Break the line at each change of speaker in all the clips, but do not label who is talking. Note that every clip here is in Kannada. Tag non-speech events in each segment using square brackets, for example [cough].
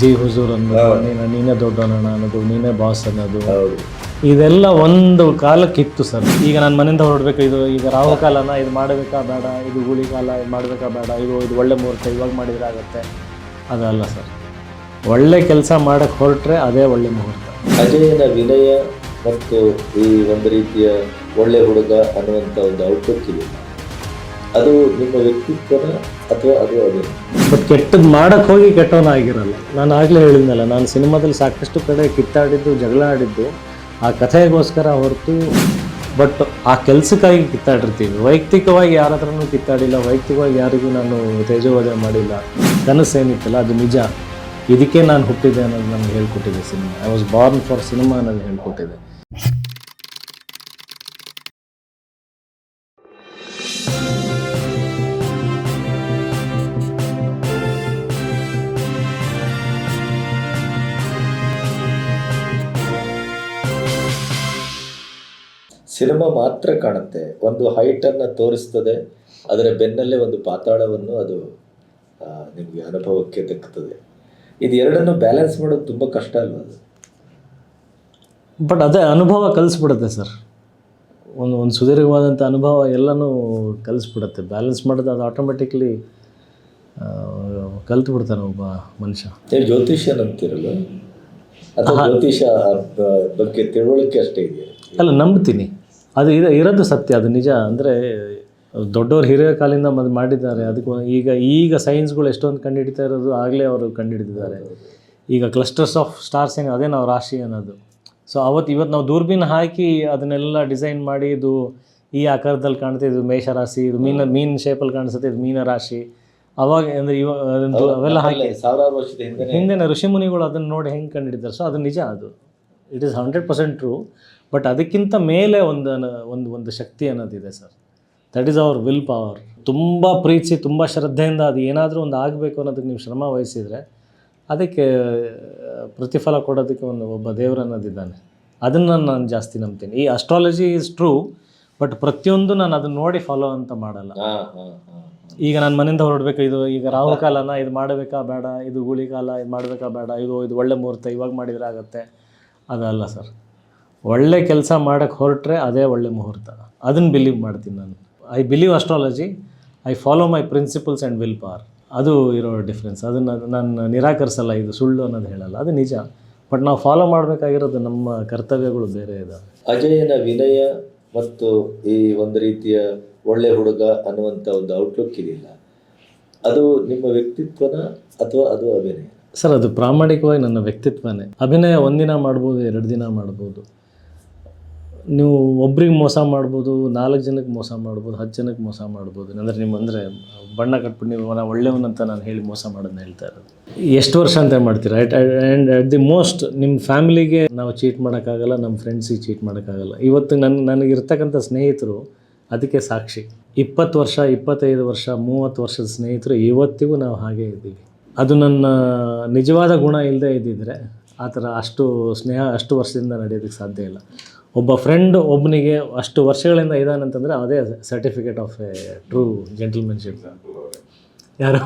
ಜಿ ಹುಜೂರ್ ಅನ್ನೋದು ನೀನು ನೀನೇ ದೊಡ್ಡವನಣ್ಣ ಅನ್ನೋದು ನೀನೇ ಬಾಸ್ ಅನ್ನೋದು. ಇದೆಲ್ಲ ಒಂದು ಕಾಲಕ್ಕಿತ್ತು ಸರ್. ಈಗ ನಾನು ಮನೆಯಿಂದ ಹೊರಡ್ಬೇಕು ಇದು ಈಗ ರಾಹು ಕಾಲನ ಇದು ಮಾಡಬೇಕಾ ಬೇಡ ಇದು ಗುಳಿ ಕಾಲ ಇದು ಮಾಡಬೇಕಾ ಬೇಡ ಇದು ಇದು ಒಳ್ಳೆ ಮುಹೂರ್ತ ಇವಾಗ ಮಾಡಿದರೆ ಆಗುತ್ತೆ. ಅದಲ್ಲ ಸರ್. ಒಳ್ಳೆ ಕೆಲಸ ಮಾಡಕ್ಕೆ ಹೊರಟ್ರೆ ಅದೇ ಒಳ್ಳೆ ಮುಹೂರ್ತ.
ಅಜಯನ ವಿನಯ ಮತ್ತು ಈ ಒಂದು ರೀತಿಯ ಒಳ್ಳೆ ಹುಡುಗ ಅನ್ನುವಂಥ ಒಂದು ಔಟ್ಪುಟ್ ಇದೆ. ಅದು ನಿಮ್ಮ ವ್ಯಕ್ತಿತ್ವನ ಅಥವಾ ಅದು ಅದೇ?
ಬಟ್ ಕೆಟ್ಟದ್ದು ಮಾಡಕ್ಕೆ ಹೋಗಿ ಕೆಟ್ಟವನ ಆಗಿರಲ್ಲ. ನಾನು ಆಗಲೇ ಹೇಳಿದ್ನಲ್ಲ, ನಾನು ಸಿನಿಮಾದಲ್ಲಿ ಸಾಕಷ್ಟು ಕಡೆ ಕಿತ್ತಾಡಿದ್ದು, ಜಗಳ ಆಡಿದ್ದು, ಆ ಕಥೆಗೋಸ್ಕರ ಹೊರತು ಬಟ್ ಆ ಕೆಲಸಕ್ಕಾಗಿ ಕಿತ್ತಾಡಿರ್ತೀವಿ ವೈಯಕ್ತಿಕವಾಗಿ ಯಾರ ಕಿತ್ತಾಡಿಲ್ಲ, ವೈಯಕ್ತಿಕವಾಗಿ ಯಾರಿಗೂ ನಾನು ತೇಜೋವಧೆ ಮಾಡಿಲ್ಲ ಕನಸೇನಿತ್ತಲ್ಲ ಅದು ನಿಜ. ಇದಕ್ಕೆ ನಾನು ಹುಟ್ಟಿದೆ ಅನ್ನೋದು ನನಗೆ ಹೇಳ್ಕೊಟ್ಟಿದೆ cinema. I was born for cinema ಅನ್ನೋದು ಹೇಳ್ಕೊಟ್ಟಿದೆ.
ಸಿನಿಮಾ ಮಾತ್ರ ಕಾಣುತ್ತೆ. ಒಂದು ಹೈಟನ್ನು ತೋರಿಸ್ತದೆ ಅದರ ಬೆನ್ನಲ್ಲೇ ಒಂದು ಪಾತಾಳವನ್ನು ಅದು ನಿಮಗೆ ಅನುಭವಕ್ಕೆ ದಕ್ಕುತ್ತದೆ ಇದು ಎರಡನ್ನು ಬ್ಯಾಲೆನ್ಸ್ ಮಾಡೋದು ತುಂಬ ಕಷ್ಟ ಅಲ್ವಾ ಅದು?
ಬಟ್ ಅದೇ ಅನುಭವ ಕಲಿಸ್ಬಿಡುತ್ತೆ ಸರ್. ಒಂದು ಒಂದು ಸುದೀರ್ಘವಾದಂಥ ಅನುಭವ ಎಲ್ಲನೂ ಕಲಿಸ್ಬಿಡುತ್ತೆ. ಬ್ಯಾಲೆನ್ಸ್ ಮಾಡೋದು ಅದು ಆಟೋಮೆಟಿಕ್ಲಿ ಕಲ್ತು ಬಿಡ್ತಾನೆ ಒಬ್ಬ ಮನುಷ್ಯ.
ನೀವು ಜ್ಯೋತಿಷ್ಯನ್ ಅಂತಿರಲ್ಲ? ಅಥವಾ ಜ್ಯೋತಿಷ ಬಗ್ಗೆ ತಿಳುವಳಿಕೆ ಅಷ್ಟೇ ಇದೆಯಾ?
ಅಲ್ಲ ನಂಬ್ತೀನಿ. ಅದು ಇರ ಇರೋದು ಸತ್ಯ ಅದು ನಿಜ. ಅಂದರೆ ದೊಡ್ಡವ್ರು ಹಿರಿಯ ಕಾಲಿಂದ ಮದ್ ಮಾಡಿದ್ದಾರೆ. ಅದಕ್ಕೆ ಈಗ ಈಗ ಸೈನ್ಸ್ಗಳು ಎಷ್ಟೊಂದು ಕಂಡುಹಿಡಿತಾ ಇರೋದು ಆಗಲೇ ಅವರು ಕಂಡುಹಿಡಿದಿದ್ದಾರೆ. ಈಗ ಕ್ಲಸ್ಟರ್ಸ್ ಆಫ್ ಸ್ಟಾರ್ಸ್ ಏನು ಅದೇ ನಾವು ರಾಶಿ ಅನ್ನೋದು. ಸೊ ಅವತ್ತು ಇವತ್ತು ನಾವು ದೂರ್ಬೀನ್ ಹಾಕಿ ಅದನ್ನೆಲ್ಲ ಡಿಸೈನ್ ಮಾಡಿ ಇದು ಈ ಆಕಾರದಲ್ಲಿ ಕಾಣುತ್ತೆ ಇದು ಮೇಷರಾಶಿ ಇದು ಮೀನ ಮೀನ್ ಶೇಪಲ್ಲಿ ಕಾಣಿಸುತ್ತೆ ಇದು ಮೀನ ರಾಶಿ. ಅವಾಗ ಅಂದರೆ ಇವಾಗ ಅವೆಲ್ಲ ಹಾಕಿ
ಸಾವಿರಾರು ವರ್ಷದ ಹಿಂದೆ
ಹಿಂದಿನ ಋಷಿಮುನಿಗಳು ಅದನ್ನು ನೋಡಿ ಹೆಂಗೆ ಕಂಡುಹಿಡಿತಾರೆ. ಸೊ ಅದು ನಿಜ ಅದು. It is hundred percent true but ಅದಕ್ಕಿಂತ ಮೇಲೆ ಒಂದು ಒಂದು ಒಂದು ಶಕ್ತಿ ಅನ್ನೋದಿದೆ sir that is our will power ತುಂಬ ಪ್ರೀತಿಸಿ ತುಂಬ ಶ್ರದ್ಧೆಯಿಂದ ಅದು ಏನಾದರೂ ಒಂದು ಆಗಬೇಕು ಅನ್ನೋದಕ್ಕೆ ನೀವು ಶ್ರಮ ವಹಿಸಿದರೆ ಅದಕ್ಕೆ ಪ್ರತಿಫಲ ಕೊಡೋದಕ್ಕೆ ಒಂದು ಒಬ್ಬ ದೇವರು ಅನ್ನೋದಿದ್ದಾನೆ. ಅದನ್ನು ನಾನು ಜಾಸ್ತಿ ನಂಬ್ತೀನಿ. ಈ ಅಸ್ಟ್ರಾಲಜಿ ಈಸ್ ಟ್ರೂ ಬಟ್ ಪ್ರತಿಯೊಂದು ನಾನು ಅದನ್ನ ನೋಡಿ ಫಾಲೋ ಅಂತ ಮಾಡಲ್ಲ. ಈಗ ನಾನು ಮನೆಯಿಂದ ಹೊರಡ್ಬೇಕು ಇದು ಈಗ ರಾಹು ಕಾಲನ ಇದು ಮಾಡಬೇಕಾ ಬೇಡ ಇದು ಗುಳಿ ಕಾಲ ಇದು ಮಾಡಬೇಕಾ ಬೇಡ ಇದು ಇದು ಒಳ್ಳೆ ಮುಹೂರ್ತ ಇವಾಗ ಮಾಡಿದರೆ ಆಗುತ್ತೆ. ಅದಲ್ಲ ಸರ್ ಒಳ್ಳೆ ಕೆಲಸ ಮಾಡೋಕ್ಕೆ ಹೊರಟ್ರೆ ಅದೇ ಒಳ್ಳೆ ಮುಹೂರ್ತ. ಅದನ್ನು ಬಿಲೀವ್ ಮಾಡ್ತೀನಿ ನಾನು. I believe astrology I follow my principles and will power ಅದು ಇರೋ ಡಿಫ್ರೆನ್ಸ್ ಅದನ್ನು ನಾನು ನಿರಾಕರಿಸಲ್ಲ ಇದು ಸುಳ್ಳು ಅನ್ನೋದು ಹೇಳಲ್ಲ. ಅದು ನಿಜ. ಬಟ್ ನಾವು ಫಾಲೋ ಮಾಡಬೇಕಾಗಿರೋದು ನಮ್ಮ ಕರ್ತವ್ಯಗಳು ಬೇರೆ ಇದ್ದಾವೆ
ಅಜಯನ ವಿನಯ ಮತ್ತು ಈ ಒಂದು ರೀತಿಯ ಒಳ್ಳೆ ಹುಡುಗ ಅನ್ನುವಂಥ ಒಂದು ಔಟ್ಲುಕ್ ಇದೆಯಲ್ಲ ಅದು ನಿಮ್ಮ ವ್ಯಕ್ತಿತ್ವನ ಅಥವಾ ಅದು ಅಭಿನಯ?
ಸರ್ ಅದು ಪ್ರಾಮಾಣಿಕವಾಗಿ ನನ್ನ ವ್ಯಕ್ತಿತ್ವನೇ. ಅಭಿನಯ ಒಂದಿನ ಮಾಡ್ಬೋದು ಎರಡು ದಿನ ಮಾಡ್ಬೋದು. ನೀವು ಒಬ್ರಿಗೆ ಮೋಸ ಮಾಡ್ಬೋದು, ನಾಲ್ಕು ಜನಕ್ಕೆ ಮೋಸ ಮಾಡ್ಬೋದು, ಹತ್ತು ಜನಕ್ಕೆ ಮೋಸ ಮಾಡ್ಬೋದು. ಅಂದರೆ ನಿಮ್ಮ ಅಂದರೆ ಬಣ್ಣ ಕಟ್ಬಿಟ್ಟು ನೀವು ನಾನು ಒಳ್ಳೆಯವನಂತ ನಾನು ಹೇಳಿ ಮೋಸ ಮಾಡೋದನ್ನ ಹೇಳ್ತಾ ಇರೋದು. ಎಷ್ಟು ವರ್ಷ ಅಂತ ಮಾಡ್ತೀರಾ? At and at the most ನಿಮ್ಮ ಫ್ಯಾಮಿಲಿಗೆ ನಾವು ಚೀಟ್ ಮಾಡೋಕ್ಕಾಗಲ್ಲ, ನಮ್ಮ ಫ್ರೆಂಡ್ಸಿಗೆ ಚೀಟ್ ಮಾಡೋಕ್ಕಾಗಲ್ಲ. ಇವತ್ತು ನನ್ನ ನನಗಿರ್ತಕ್ಕಂಥ ಸ್ನೇಹಿತರು ಅದಕ್ಕೆ ಸಾಕ್ಷಿ. ಇಪ್ಪತ್ತು ವರ್ಷ, ಇಪ್ಪತ್ತೈದು ವರ್ಷ, ಮೂವತ್ತು ವರ್ಷದ ಸ್ನೇಹಿತರು ಇವತ್ತಿಗೂ ನಾವು ಹಾಗೇ ಇದ್ದೀವಿ. ಅದು ನನ್ನ ನಿಜವಾದ ಗುಣ ಇಲ್ಲದೆ ಇದ್ದಿದ್ರೆ ಆ ಥರ ಅಷ್ಟು ಸ್ನೇಹ ಅಷ್ಟು ವರ್ಷದಿಂದ ನಡೆಯೋದಕ್ಕೆ ಸಾಧ್ಯ ಇಲ್ಲ. ಒಬ್ಬ ಫ್ರೆಂಡ್ ಒಬ್ಬನಿಗೆ ಅಷ್ಟು ವರ್ಷಗಳಿಂದ ಇದ್ದಾನಂತಂದರೆ ಅದೇ certificate of a true gentlemanship ಯಾರು?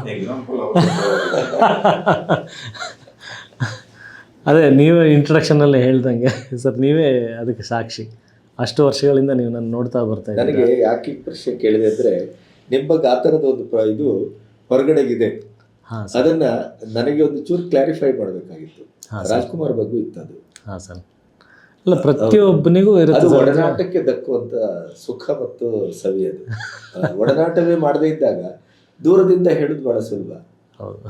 ಅದೇ ನೀವೇ ಇಂಟ್ರಡಕ್ಷನಲ್ಲಿ ಹೇಳ್ದಂಗೆ. ಸರ್ ನೀವೇ ಅದಕ್ಕೆ ಸಾಕ್ಷಿ. ಅಷ್ಟು ವರ್ಷಗಳಿಂದ ನೀವು ನಾನು ನೋಡ್ತಾ ಬರ್ತಾ ಇದ್ದೀನಿ
ನನಗೆ ಯಾಕೆ ಪ್ರಶ್ನೆ ಕೇಳಿದೆ ಅಂದರೆ ನಿಮ್ಮ ಗಾತ್ರದ ಒಂದು ಪ್ರ- ಇದು ಹೊರಗಡೆಗಿದೆ.
ಹಾಂ
ಅದನ್ನ ನನಗೆ ಒಂದು ಚೂರು ಕ್ಲಾರಿಫೈ ಮಾಡಬೇಕಾಗಿತ್ತು.
ಹಾಂ
ರಾಜ್ಕುಮಾರ್ ಬಗ್ಗೆ ಇತ್ತು ಅದು
ಹಾಂ ಸರ್. ಅಲ್ಲ ಪ್ರತಿಯೊಬ್ಬನಿಗೂ ಇರುತ್ತೆ
ಅದು. ಒಡನಾಟಕ್ಕೆ ದಕ್ಕುವಂತ ಸುಖ ಮತ್ತು ಸವಿ ಅದು. ಒಡನಾಟವೇ ಮಾಡದೇ ಇದ್ದಾಗ ದೂರದಿಂದ ಹೇಳುದು ಬಹಳ ಸುಲಭ.
ಹೌದು.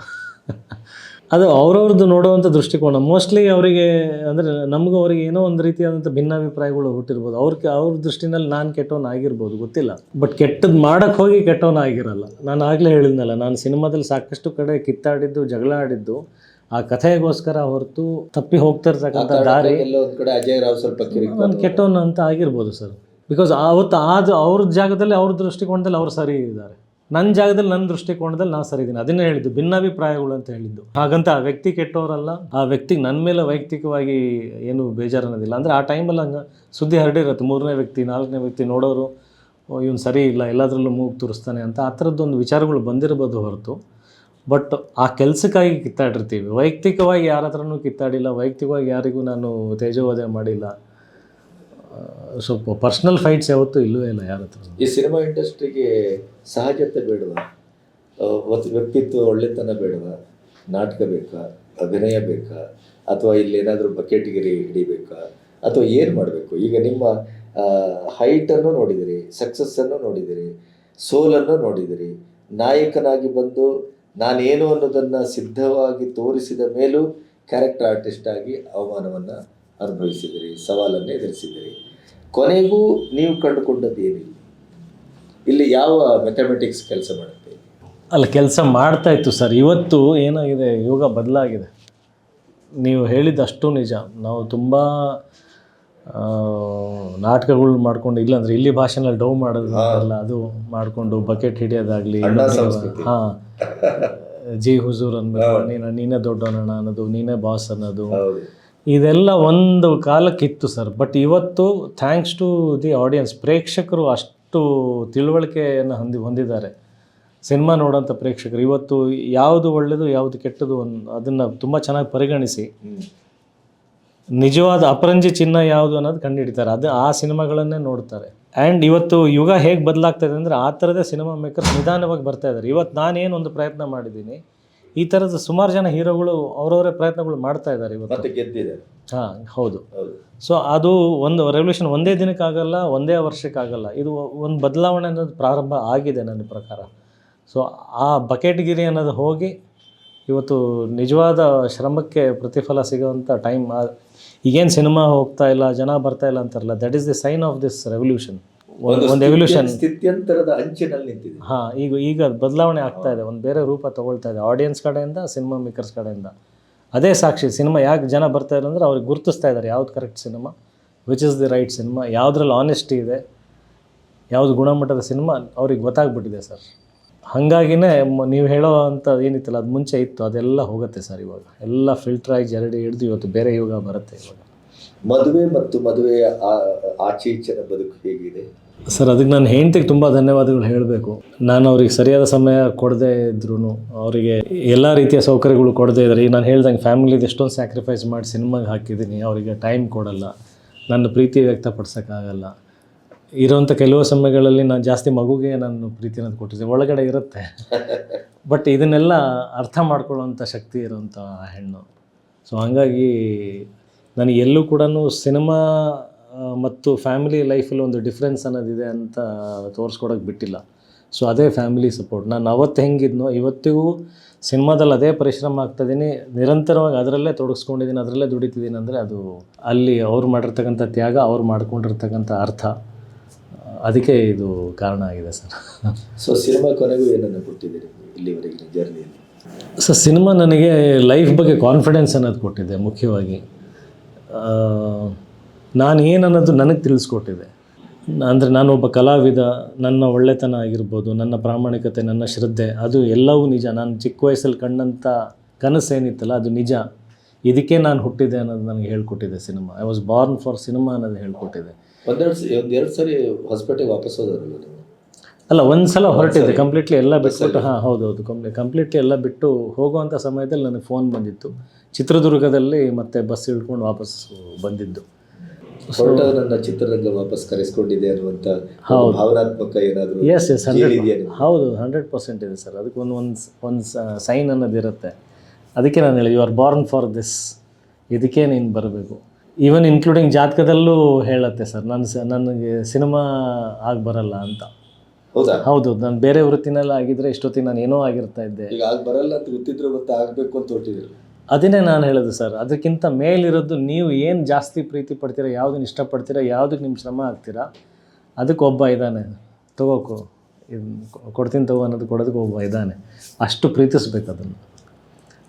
ಅದು ಅವ್ರವ್ರದ್ದು ನೋಡುವಂಥ ದೃಷ್ಟಿಕೋನ. ಮೋಸ್ಟ್ಲಿ ಅವರಿಗೆ ಅಂದರೆ ನಮಗೂ ಅವರಿಗೆ ಏನೋ ಒಂದು ರೀತಿಯಾದಂಥ ಭಿನ್ನಾಭಿಪ್ರಾಯಗಳು ಹುಟ್ಟಿರ್ಬೋದು. ಅವ್ರಿಗೆ ಅವ್ರ ದೃಷ್ಟಿನಲ್ಲಿ ನಾನು ಕೆಟ್ಟವನ್ ಆಗಿರ್ಬೋದು ಗೊತ್ತಿಲ್ಲ. ಬಟ್ ಕೆಟ್ಟದ್ದು ಮಾಡಕ್ಕೆ ಹೋಗಿ ಕೆಟ್ಟವನ ಆಗಿರಲ್ಲ. ನಾನು ಆಗಲೇ ಹೇಳಿದ್ನಲ್ಲ ನಾನು ಸಿನಿಮಾದಲ್ಲಿ ಸಾಕಷ್ಟು ಕಡೆ ಕಿತ್ತಾಡಿದ್ದು ಜಗಳ ಆಡಿದ್ದು. ಆ ಕಥೆಗೋಸ್ಕರ ಹೊರತು ತಪ್ಪಿ ಹೋಗ್ತಾ ಇರ್ತಕ್ಕಂಥ ದಾರಿ
ಕಡೆ ಅಜಯ್ ರಾವ್ ಸ್ವಲ್ಪ
ಒಂದು ಕೆಟ್ಟವನು ಅಂತ ಆಗಿರ್ಬೋದು ಸರ್. ಬಿಕಾಸ್ ಅವತ್ತು ಅದು ಅವ್ರ ಜಾಗದಲ್ಲಿ ಅವ್ರ ದೃಷ್ಟಿಕೋನದಲ್ಲಿ ಅವ್ರು ಸರಿ ಇದ್ದಾರೆ. ನನ್ನ ಜಾಗದಲ್ಲಿ ನನ್ನ ದೃಷ್ಟಿಕೋನದಲ್ಲಿ ನಾನು ಸರಿ ಇದ್ದೀನಿ. ಅದನ್ನೇ ಹೇಳಿದ್ದು ಭಿನ್ನಾಭಿಪ್ರಾಯಗಳು ಅಂತ ಹೇಳಿದ್ದು. ಹಾಗಂತ ಆ ವ್ಯಕ್ತಿ ಕೆಟ್ಟವರಲ್ಲ ಆ ವ್ಯಕ್ತಿಗೆ ನನ್ನ ಮೇಲೆ ವೈಯಕ್ತಿಕವಾಗಿ ಏನು ಬೇಜಾರು ಅನ್ನೋದಿಲ್ಲ ಅಂದರೆ ಆ ಟೈಮಲ್ಲಿ ಹಂಗೆ ಸುದ್ದಿ ಹರಡಿರುತ್ತೆ. ಮೂರನೇ ವ್ಯಕ್ತಿ ನಾಲ್ಕನೇ ವ್ಯಕ್ತಿ ನೋಡೋರು ಇವನು ಸರಿ ಇಲ್ಲ ಎಲ್ಲದರಲ್ಲೂ ಮೂಗು ತೋರಿಸ್ತಾನೆ ಅಂತ ಆ ಥರದ್ದೊಂದು ವಿಚಾರಗಳು ಬಂದಿರಬಹುದು ಹೊರತು. ಬಟ್ ಆ ಕೆಲಸಕ್ಕಾಗಿ ಕಿತ್ತಾಡಿರ್ತೀವಿ. ವೈಯಕ್ತಿಕವಾಗಿ ಯಾರ ಹತ್ರನೂ ಕಿತ್ತಾಡಿಲ್ಲ, ವೈಯಕ್ತಿಕವಾಗಿ ಯಾರಿಗೂ ನಾನು ತೇಜೋವಧೆ ಮಾಡಿಲ್ಲ. ಸ್ವಲ್ಪ ಪರ್ಸ್ನಲ್ ಫೈಟ್ಸ್ ಯಾವತ್ತೂ ಇಲ್ಲವೇ ಇಲ್ಲ ಯಾರ ಹತ್ರ
ಈ ಸಿನಿಮಾ ಇಂಡಸ್ಟ್ರಿಗೆ ಸಹಜತೆ ಬೇಡವಾ? ಮತ್ತು ವ್ಯಕ್ತಿತ್ವ ಒಳ್ಳೆತನ ಬೇಡವಾ? ನಾಟಕ ಬೇಕಾ? ಅಭಿನಯ ಬೇಕಾ? ಅಥವಾ ಇಲ್ಲಿ ಏನಾದರೂ ಬಕೆಟ್ಗಿರಿ ಹಿಡಿಬೇಕಾ? ಅಥವಾ ಏನು ಮಾಡಬೇಕು? ಈಗ ನಿಮ್ಮ ಹೈಟನ್ನು ನೋಡಿದಿರಿ ಸಕ್ಸಸ್ಸನ್ನು ನೋಡಿದಿರಿ ಸೋಲನ್ನು ನೋಡಿದಿರಿ, ನಾಯಕನಾಗಿ ಬಂದು ನಾನೇನು ಅನ್ನೋದನ್ನು ಸಿದ್ಧವಾಗಿ ತೋರಿಸಿದ ಮೇಲೂ ಕ್ಯಾರೆಕ್ಟರ್ ಆರ್ಟಿಸ್ಟ್ ಆಗಿ ಅವಮಾನವನ್ನು ಅನುಭವಿಸಿದಿರಿ, ಸವಾಲನ್ನು ಎದುರಿಸಿದಿರಿ. ಕೊನೆಗೂ ನೀವು ಕಂಡುಕೊಂಡದ್ದು ಏನಿಲ್ಲ ಇಲ್ಲಿ ಯಾವ ಮೆಥಮೆಟಿಕ್ಸ್ ಕೆಲಸ ಮಾಡುತ್ತೆ?
ಅಲ್ಲ, ಕೆಲಸ ಮಾಡ್ತಾ ಇತ್ತು ಸರ್. ಇವತ್ತು ಏನಾಗಿದೆ? ಯೋಗ ಬದಲಾಗಿದೆ. ನೀವು ಹೇಳಿದಷ್ಟು ನಿಜ. ನಾವು ತುಂಬ ನಾಟಕಗಳು ಮಾಡ್ಕೊಂಡು ಇಲ್ಲಾಂದ್ರೆ ಇಲ್ಲಿ ಭಾಷೆನಲ್ಲಿ ಡೌ ಮಾಡೋದಲ್ಲ ಅದು ಮಾಡಿಕೊಂಡು ಬಕೆಟ್ ಹಿಡಿಯೋದಾಗ್ಲಿ ಹಾ. [laughs] ಜಿ ಹುಜೂರ್ ಅನ್ಬೇಕು ನೀನು ನೀನೆ ದೊಡ್ಡವನಣ್ಣ ಅನ್ನೋದು ನೀನೇ ಬಾಸ್ ಅನ್ನೋದು. ಇದೆಲ್ಲ ಒಂದು ಕಾಲಕ್ಕಿತ್ತು ಸರ್ ಬಟ್ ಇವತ್ತು ಥ್ಯಾಂಕ್ಸ್ ಟು ದಿ ಆಡಿಯನ್ಸ್ ಪ್ರೇಕ್ಷಕರು ಅಷ್ಟು ತಿಳುವಳಿಕೆಯನ್ನು ಹೊಂದಿ ಹೊಂದಿದ್ದಾರೆ. ಸಿನಿಮಾ ನೋಡೋಂಥ ಪ್ರೇಕ್ಷಕರು ಇವತ್ತು ಯಾವುದು ಒಳ್ಳೆಯದು ಯಾವುದು ಕೆಟ್ಟದು ಒಂದು ಅದನ್ನು ತುಂಬ ಚೆನ್ನಾಗಿ ಪರಿಗಣಿಸಿ. ನಿಜವಾದ ಅಪರಂಜಿ ಚಿನ್ನ ಯಾವುದು ಅನ್ನೋದು ಕಂಡುಹಿಡಿತಾರೆ. ಅದು ಆ ಸಿನಿಮಾಗಳನ್ನೇ ನೋಡ್ತಾರೆ. ಆ್ಯಂಡ್ ಇವತ್ತು ಯುಗ ಹೇಗೆ ಬದಲಾಗ್ತಾ ಇದೆ ಅಂದರೆ ಆ ಥರದೇ ಸಿನಿಮಾ ಮೇಕರ್ಸ್ ನಿಧಾನವಾಗಿ ಬರ್ತಾ ಇದ್ದಾರೆ ಇವತ್ತು ನಾನೇನು ಒಂದು ಪ್ರಯತ್ನ ಮಾಡಿದ್ದೀನಿ ಈ ಥರದ ಸುಮಾರು ಜನ ಹೀರೋಗಳು ಅವರವರೇ ಪ್ರಯತ್ನಗಳು ಮಾಡ್ತಾ ಇದ್ದಾರೆ ಇವತ್ತು.
ಗೆದ್ದಿದೆ
ಹಾಂ ಹೌದು.
ಹೌದು.
ಸೊ ಅದು ಒಂದು ರೆವಲ್ಯೂಷನ್ ಒಂದೇ ದಿನಕ್ಕಾಗಲ್ಲ ಒಂದೇ ವರ್ಷಕ್ಕಾಗಲ್ಲ. ಇದು ಒಂದು ಬದಲಾವಣೆ ಅನ್ನೋದು ಪ್ರಾರಂಭ ಆಗಿದೆ ನನ್ನ ಪ್ರಕಾರ. ಸೊ ಆ ಬಕೆಟ್ಗಿರಿ ಅನ್ನೋದು ಹೋಗಿ ಇವತ್ತು ನಿಜವಾದ ಶ್ರಮಕ್ಕೆ ಪ್ರತಿಫಲ ಸಿಗೋವಂಥ ಟೈಮ್ ಈಗೇನು ಸಿನಿಮಾ ಹೋಗ್ತಾ ಇಲ್ಲ ಜನ ಬರ್ತಾ ಇಲ್ಲ ಅಂತಾರಲ್ಲ that is the sign of this revolution ಒಂದು ಎವಲ್ಯೂಷನ್
ಸ್ಥಿತ್ಯಂತರದ ಅಂಚಿನಲ್ಲಿ ನಿಂತಿದೆ.
ಹಾಂ ಈಗ ಈಗ ಬದಲಾವಣೆ ಆಗ್ತಾ ಇದೆ ಒಂದು ಬೇರೆ ರೂಪ ತಗೊಳ್ತಾ ಇದೆ ಆಡಿಯನ್ಸ್ ಕಡೆಯಿಂದ ಸಿನಿಮಾ ಮೇಕರ್ಸ್ ಕಡೆಯಿಂದ. ಅದೇ ಸಾಕ್ಷಿ ಸಿನಿಮಾ ಯಾಕೆ ಜನ ಬರ್ತಾ ಇಲ್ಲ ಅಂದರೆ ಅವ್ರಿಗೆ ಗುರುತಿಸ್ತಾ ಇದ್ದಾರೆ ಯಾವ್ದು correct cinema which is the right cinema ಯಾವುದ್ರಲ್ಲಿ ಆನೆಸ್ಟಿ ಇದೆ ಯಾವುದು ಗುಣಮಟ್ಟದ ಸಿನಿಮಾ ಅವ್ರಿಗೆ ಗೊತ್ತಾಗ್ಬಿಟ್ಟಿದೆ ಸರ್. ಹಾಗಾಗಿನೇ ನೀವು ಹೇಳೋ ಅಂತ ಏನಿತ್ತಲ್ಲ ಅದು ಮುಂಚೆ ಇತ್ತು ಅದೆಲ್ಲ ಹೋಗುತ್ತೆ ಸರ್ ಇವಾಗ. ಎಲ್ಲ ಫಿಲ್ಟರ್ ಆಗಿ ಜರಡಿ ಹಿಡಿದು ಇವತ್ತು ಬೇರೆ ಯುಗ ಬರುತ್ತೆ ಇವಾಗ.
ಮದುವೆ ಮತ್ತು ಮದುವೆ ಆಚೆ ಈಚೆ ಬದುಕು ಹೇಗಿದೆ?
ಸರ್ ಅದಕ್ಕೆ ನಾನು ಹೆಂಡ್ತಿಗೆ ತುಂಬ ಧನ್ಯವಾದಗಳು ಹೇಳಬೇಕು. ನಾನು ಅವ್ರಿಗೆ ಸರಿಯಾದ ಸಮಯ ಕೊಡದೇ ಇದ್ರೂ ಅವರಿಗೆ ಎಲ್ಲ ರೀತಿಯ ಸೌಕರ್ಯಗಳು ಕೊಡದೇ ಇದ್ದಾರೆ ಈಗ ನಾನು ಹೇಳ್ದಂಗೆ ಫ್ಯಾಮಿಲಿದು ಎಷ್ಟೊಂದು ಸ್ಯಾಕ್ರಿಫೈಸ್ ಮಾಡಿ ಸಿನಿಮಾಗೆ ಹಾಕಿದ್ದೀನಿ ಅವರಿಗೆ ಟೈಮ್ ಕೊಡಲ್ಲ. ನನ್ನ ಪ್ರೀತಿ ವ್ಯಕ್ತಪಡ್ಸೋಕ್ಕಾಗಲ್ಲ. ಇರೋವಂಥ ಕೆಲವು ಸಮಯಗಳಲ್ಲಿ ನಾನು ಜಾಸ್ತಿ ಮಗುಗೆ ನಾನು ಪ್ರೀತಿನ ಕೊಟ್ಟಿದ್ದೆ. ಒಳಗಡೆ ಇರುತ್ತೆ. [laughs] ಬಟ್ ಇದನ್ನೆಲ್ಲ ಅರ್ಥ ಮಾಡ್ಕೊಳ್ಳೋವಂಥ ಶಕ್ತಿ ಇರೋವಂಥ ಹೆಣ್ಣು. ಸೊ ಹಾಗಾಗಿ ನನಗೆ ಎಲ್ಲೂ ಕೂಡ ಸಿನಿಮಾ ಮತ್ತು ಫ್ಯಾಮಿಲಿ ಲೈಫಲ್ಲಿ ಒಂದು ಡಿಫ್ರೆನ್ಸ್ ಅನ್ನೋದಿದೆ ಅಂತ ತೋರಿಸ್ಕೊಡೋಕೆ ಬಿಟ್ಟಿಲ್ಲ. ಸೊ ಅದೇ ಫ್ಯಾಮಿಲಿ ಸಪೋರ್ಟ್ ನಾನು ಅವತ್ತು ಹೆಂಗಿದ್ನೋ ಇವತ್ತಿಗೂ ಸಿನಿಮಾದಲ್ಲಿ ಅದೇ ಪರಿಶ್ರಮ ಆಗ್ತಾಯಿದ್ದೀನಿ ನಿರಂತರವಾಗಿ ಅದರಲ್ಲೇ ತೊಡಗಿಸ್ಕೊಂಡಿದ್ದೀನಿ ಅದರಲ್ಲೇ ದುಡಿತಿದ್ದೀನಿ ಅಂದರೆ ಅದು ಅಲ್ಲಿ ಅವ್ರು ಮಾಡಿರ್ತಕ್ಕಂಥ ತ್ಯಾಗ ಅವ್ರು ಮಾಡ್ಕೊಂಡಿರ್ತಕ್ಕಂಥ ಅರ್ಥ. ಅದಕ್ಕೆ ಇದು ಕಾರಣ ಆಗಿದೆ ಸರ್.
ಸೊ ಸಿನಿಮಾ ಕೊನೆಗೂ ಏನನ್ನು ಕೊಟ್ಟಿದ್ದೀರಿ ಇಲ್ಲಿವರೆಗಿನ ಜರ್ನಿಯಲ್ಲಿ
ಸೊ ಸಿನಿಮಾ ನನಗೆ ಲೈಫ್ ಬಗ್ಗೆ ಕಾನ್ಫಿಡೆನ್ಸ್ ಅನ್ನೋದು ಕೊಟ್ಟಿದೆ ಮುಖ್ಯವಾಗಿ. ನಾನು ಏನನ್ನೋದು ನನಗೆ ತಿಳಿಸ್ಕೊಟ್ಟಿದೆ. ಅಂದರೆ ನಾನೊಬ್ಬ ಕಲಾವಿದ ನನ್ನ ಒಳ್ಳೆತನ ಆಗಿರ್ಬೋದು ನನ್ನ ಪ್ರಾಮಾಣಿಕತೆ ನನ್ನ ಶ್ರದ್ಧೆ ಅದು ಎಲ್ಲವೂ ನಿಜ. ನಾನು ಚಿಕ್ಕ ವಯಸ್ಸಲ್ಲಿ ಕಂಡಂಥ ಕನಸು ಏನಿತ್ತಲ್ಲ ಅದು ನಿಜ. ಇದಕ್ಕೆ ನಾನು ಹುಟ್ಟಿದೆ ಅನ್ನೋದು ನನಗೆ ಹೇಳ್ಕೊಟ್ಟಿದೆ cinema I was born for cinema ಅನ್ನೋದು ಹೇಳ್ಕೊಟ್ಟಿದೆ.
ಒಂದೆರಡು ಒಂದು ಎರಡು ಸರಿ ಹೊಸಪೇಟೆಗೆ ವಾಪಸ್ ನೀವು
ಅಲ್ಲ ಒಂದು ಸಲ ಹೊರಟಿದ್ದೆ ಕಂಪ್ಲೀಟ್ಲಿ ಎಲ್ಲ ಬಿಟ್ಬಿಟ್ಟು ಹಾಂ ಹೌದು ಹೌದು ಕಂಪ್ಲೀ ಕಂಪ್ಲೀಟ್ಲಿ ಎಲ್ಲ ಬಿಟ್ಟು ಹೋಗುವಂಥ ಸಮಯದಲ್ಲಿ ನನಗೆ ಫೋನ್ ಬಂದಿತ್ತು. ಚಿತ್ರದುರ್ಗದಲ್ಲಿ ಮತ್ತೆ ಬಸ್ ಇಳ್ಕೊಂಡು ವಾಪಸ್ ಬಂದಿದ್ದು.
ನನ್ನ ಚಿತ್ರರಂಗ ವಾಪಸ್ ಕರೆಸ್ಕೊಂಡಿದೆ ಅನ್ನುವಂಥ ಭಾವನಾತ್ಮಕ ಏನಾದರೂ
ಎಸ್ ಎಸ್ ಹಂಡ್ರೆಡ್ ಹೌದು ಹಂಡ್ರೆಡ್ ಪರ್ಸೆಂಟ್ ಇದೆ ಸರ್ ಅದಕ್ಕೆ ಒಂದು ಒಂದು ಒಂದು ಸೈನ್ ಅನ್ನೋದಿರುತ್ತೆ. ಅದಕ್ಕೆ ನಾನು ಹೇಳಿ you are born for this ಇದಕ್ಕೆ ನೀನು ಬರಬೇಕು. ಈವನ್ ಇನ್ಕ್ಲೂಡಿಂಗ್ ಜಾತಕದಲ್ಲೂ ಹೇಳುತ್ತೆ ಸರ್. ನನ್ನ ಸ ನನಗೆ ಸಿನಿಮಾ ಆಗಿ ಬರಲ್ಲ ಅಂತ.
ಹೌದಾ?
ಹೌದು ನಾನು ಬೇರೆ ವೃತ್ತಿನೆಲ್ಲ ಆಗಿದ್ರೆ ಇಷ್ಟೊತ್ತಿಗೆ ನಾನು ಏನೋ ಆಗಿರ್ತಾ ಇದ್ದೆ.
ಈಗ ಆಗ ಬರಲ್ಲ ಅಂತ ಗೊತ್ತಿದ್ರು ಮತ್ತೆ ಆಗಬೇಕು ಅಂತ ಹೊರಟಿದ್ರು
ಅದನ್ನೇ ನಾನು ಹೇಳೋದು ಸರ್. ಅದಕ್ಕಿಂತ ಮೇಲಿರೋದು ನೀವು ಏನು ಜಾಸ್ತಿ ಪ್ರೀತಿ ಪಡ್ತೀರಾ ಯಾವುದನ್ನ ಇಷ್ಟಪಡ್ತೀರಾ ಯಾವುದಕ್ಕೆ ನಿಮ್ಮ ಶ್ರಮ ಆಗ್ತೀರಾ ಅದಕ್ಕೆ ಒಬ್ಬ ಇದ್ದಾನೆ. ತಗೋಕು. ಇದು ಕೊಡ್ತೀನಿ ತಗೋ ಅನ್ನೋದು ಕೊಡೋದಕ್ಕೆ ಒಬ್ಬ ಇದ್ದಾನೆ. ಅಷ್ಟು ಪ್ರೀತಿಸ್ಬೇಕು ಅದನ್ನು.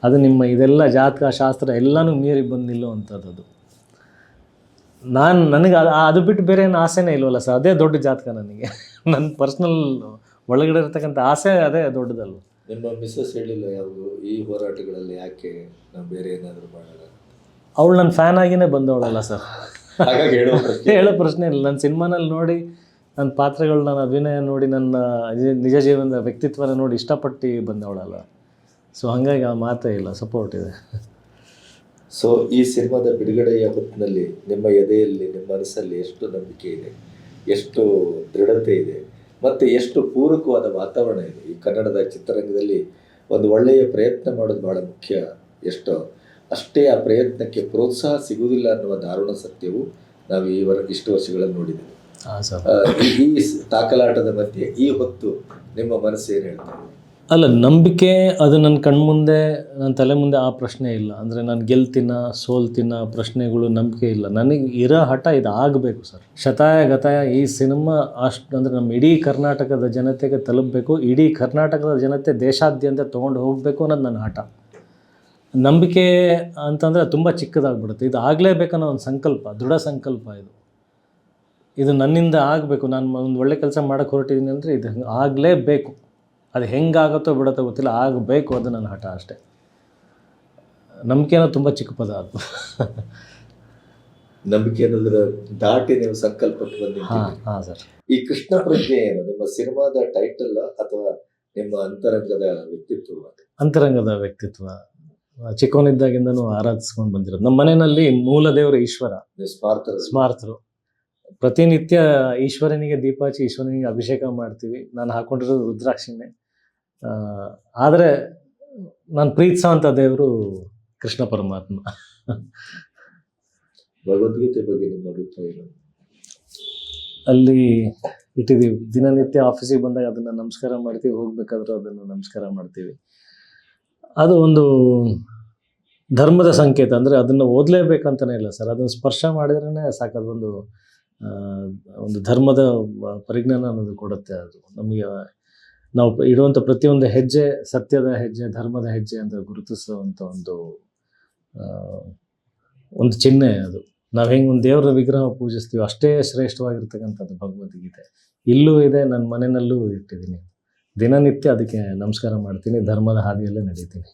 ಅದು ನಿಮ್ಮ ಇದೆಲ್ಲ ಜಾತಕ ಶಾಸ್ತ್ರ ಎಲ್ಲನೂ ಮೀರಿ ಬಂದು ನಿಲ್ಲುವಂಥದ್ದು ಅದು. ನಾನು ನನಗೆ ಅದು ಅದು ಬಿಟ್ಟು ಬೇರೆ ಏನು ಆಸೆನೇ ಇಲ್ವಲ್ಲ ಸರ್ ಅದೇ ದೊಡ್ಡ ಜಾತಕ ನನಗೆ. [laughs] ನನ್ನ ಪರ್ಸ್ನಲ್ ಒಳಗಡೆ ಇರ್ತಕ್ಕಂಥ ಆಸೆ ಅದೇ ದೊಡ್ಡದಲ್ವ.
ನಿಮ್ಮ ಮಿಸ್ಸಸ್ ಹೇಳಿಲ್ಲ ಯಾವುದು? ಈ ಹೋರಾಟಗಳಲ್ಲಿ ಯಾಕೆ ನಾವು ಬೇರೆ ಏನಾದರೂ ಮಾಡೋಣ
ಅವಳು ನನ್ನ ಫ್ಯಾನ್ ಆಗಿನೇ ಬಂದವಳಲ್ಲ ಸರ್ [laughs]
ಹಾಗಾಗಿ ಹೇಳೋ ಪ್ರಶ್ನೆ
ಹೇಳೋ ಪ್ರಶ್ನೆ ಇಲ್ಲ. ನನ್ನ ಸಿನಿಮಾನಲ್ಲಿ ನೋಡಿ ನನ್ನ ಪಾತ್ರಗಳು ನನ್ನ ಅಭಿನಯ ನೋಡಿ ನನ್ನ ನಿಜ- ನಿಜ ಜೀವನದ ವ್ಯಕ್ತಿತ್ವನ ನೋಡಿ ಇಷ್ಟಪಟ್ಟು ಬಂದವಳಲ್ಲ. ಸೊ ಹಾಗಾಗಿ ಆ ಮಾತೇ ಇಲ್ಲ ಸಪೋರ್ಟ್ ಇದೆ. [laughs]
ಸೊ ಈ ಸಿನಿಮಾದ ಬಿಡುಗಡೆಯ ಹೊತ್ತಿನಲ್ಲಿ ನಿಮ್ಮ ಎದೆಯಲ್ಲಿ ನಿಮ್ಮ ಮನಸ್ಸಲ್ಲಿ ಎಷ್ಟು ನಂಬಿಕೆ ಇದೆ? ಎಷ್ಟು ದೃಢತೆ ಇದೆ? ಮತ್ತು ಎಷ್ಟು ಪೂರಕವಾದ ವಾತಾವರಣ ಇದೆ? ಈ ಕನ್ನಡದ ಚಿತ್ರರಂಗದಲ್ಲಿ ಒಂದು ಒಳ್ಳೆಯ ಪ್ರಯತ್ನ ಮಾಡೋದು ಭಾಳ ಮುಖ್ಯ ಎಷ್ಟೋ. ಅಷ್ಟೇ ಆ ಪ್ರಯತ್ನಕ್ಕೆ ಪ್ರೋತ್ಸಾಹ ಸಿಗುವುದಿಲ್ಲ ಅನ್ನುವ ದಾರುಣ ಸತ್ಯವು ನಾವು ಈ ವರ್ ಇಷ್ಟು ವರ್ಷಗಳನ್ನು ನೋಡಿದ್ದೇವೆ. ಆ, ಈ- ತಾಕಲಾಟದ ಮಧ್ಯೆ ಈ ಹೊತ್ತು ನಿಮ್ಮ ಮನಸ್ಸು ಏನು ಹೇಳ್ತಾ ಇದೆ?
ಅಲ್ಲ, ನಂಬಿಕೆ ಅದು ನನ್ನ ಕಣ್ಮುಂದೆ ನನ್ನ ತಲೆ ಮುಂದೆ ಆ ಪ್ರಶ್ನೆ ಇಲ್ಲ. ಅಂದರೆ ನಾನು ಗೆಲ್ತಿನ, ಸೋಲ್ತಿನ ಪ್ರಶ್ನೆಗಳು ನಂಬಿಕೆ ಇಲ್ಲ. ನನಗೆ ಇರೋ ಹಠ ಇದು ಆಗಬೇಕು ಸರ್. ಶತಾಯ ಗತಾಯ ಈ ಸಿನಿಮಾ ಅಷ್ಟು, ಅಂದರೆ ನಮ್ಮ ಇಡೀ ಕರ್ನಾಟಕದ ಜನತೆಗೆ ತಲುಪಬೇಕು, ಇಡೀ ಕರ್ನಾಟಕದ ಜನತೆ ದೇಶಾದ್ಯಂತ ತೊಗೊಂಡು ಹೋಗಬೇಕು ಅನ್ನೋದು ನನ್ನ ಹಠ. ನಂಬಿಕೆ ಅಂತಂದರೆ ತುಂಬ ಚಿಕ್ಕದಾಗ್ಬಿಡುತ್ತೆ. ಇದು ಆಗಲೇಬೇಕನ್ನೋ ಒಂದು ಸಂಕಲ್ಪ, ದೃಢ ಸಂಕಲ್ಪ ಇದು. ಇದು ನನ್ನಿಂದ ಆಗಬೇಕು. ನಾನು ಒಂದು ಒಳ್ಳೆ ಕೆಲಸ ಮಾಡೋಕ್ಕೆ ಹೊರಟಿದ್ದೀನಿ ಅಂದರೆ ಇದು ಆಗಲೇಬೇಕು. ಅದು ಹೆಂಗಾಗುತ್ತೋ ಬಿಡುತ್ತೋ ಗೊತ್ತಿಲ್ಲ ಆಗಬೇಕು ಅದು ನನ್ನ ಹಠ ಅಷ್ಟೇ. ನಂಬಿಕೆನೋ ತುಂಬ ಚಿಕ್ಕ ಪದ ಅದು.
ನಂಬಿಕೆ ಅನ್ನೋದ್ರ ದಾಟಿ ನೀವು ಸಂಕಲ್ಪಕ್ಕೆ
ಹಾಂ
ಬಂದಿದ್ದೀರಿ.
ಹಾಂ ಸರ್.
ಈ ಕೃಷ್ಣ ಪ್ರಜ್ಞೆ ಏನು? ನಿಮ್ಮ ಸಿನಿಮಾದ ಟೈಟಲ್ ಅಥವಾ ನಿಮ್ಮ ಅಂತರಂಗದ ವ್ಯಕ್ತಿತ್ವ
ಅಂತರಂಗದ ವ್ಯಕ್ತಿತ್ವ. ಚಿಕ್ಕವನಿದ್ದಾಗಿಂದನೂ ಆರಾಧಿಸ್ಕೊಂಡು ಬಂದಿರೋದು. ನಮ್ಮ ಮನೆಯಲ್ಲಿ ಮೂಲ ದೇವರು ಈಶ್ವರ.
ನೀವು
ಸ್ಮಾರ್ತರು. ಪ್ರತಿನಿತ್ಯ ಈಶ್ವರನಿಗೆ ದೀಪಾಚಿ ಈಶ್ವರನಿಗೆ ಅಭಿಷೇಕ ಮಾಡ್ತೀವಿ. ನಾನು ಹಾಕೊಂಡಿರೋದು ರುದ್ರಾಕ್ಷಿನೇ. ಆದರೆ ನಾನು ಪ್ರೀತಿಸೋವಂಥ ದೇವರು ಕೃಷ್ಣ ಪರಮಾತ್ಮ.
ಭಗವದ್ಗೀತೆ ಬಗ್ಗೆ ನಿಮ್ಮ ಅಭಿಪ್ರಾಯ
ಅಲ್ಲಿ ಇಟ್ಟಿದ್ದೀವಿ. ದಿನನಿತ್ಯ ಆಫೀಸಿಗೆ ಬಂದಾಗ ಅದನ್ನು ನಮಸ್ಕಾರ ಮಾಡ್ತೀವಿ ಹೋಗ್ಬೇಕಾದ್ರೂ ಅದನ್ನು ನಮಸ್ಕಾರ ಮಾಡ್ತೀವಿ. ಅದು ಒಂದು ಧರ್ಮದ ಸಂಕೇತ. ಅಂದರೆ ಅದನ್ನು ಓದಲೇಬೇಕಂತಲೇ ಇಲ್ಲ ಸರ್. ಅದನ್ನು ಸ್ಪರ್ಶ ಮಾಡಿದ್ರೇ ಸಾಕು ಅದೊಂದು ಒಂದು ಧರ್ಮದ ಪರಿಜ್ಞಾನ ಅನ್ನೋದು ಕೊಡುತ್ತೆ ಅದು. ನಮಗೆ ನಾವು ಇಡುವಂಥ ಪ್ರತಿಯೊಂದು ಹೆಜ್ಜೆ, ಸತ್ಯದ ಹೆಜ್ಜೆ, ಧರ್ಮದ ಹೆಜ್ಜೆ ಅಂತ ಗುರುತಿಸುವಂಥ ಒಂದು ಒಂದು ಚಿಹ್ನೆ ಅದು. ನಾವು ಹೆಂಗೆ ಒಂದು ದೇವರ ವಿಗ್ರಹ ಪೂಜಿಸ್ತೀವಿ ಅಷ್ಟೇ ಶ್ರೇಷ್ಠವಾಗಿರ್ತಕ್ಕಂಥದ್ದು ಭಗವದ್ಗೀತೆ. ಇಲ್ಲೂ ಇದೆ ನನ್ನ ಮನೆಯಲ್ಲೂ ಇಟ್ಟಿದ್ದೀನಿ. ದಿನನಿತ್ಯ ಅದಕ್ಕೆ ನಮಸ್ಕಾರ ಮಾಡ್ತೀನಿ, ಧರ್ಮದ ಹಾದಿಯಲ್ಲೇ ನಡೀತೀನಿ.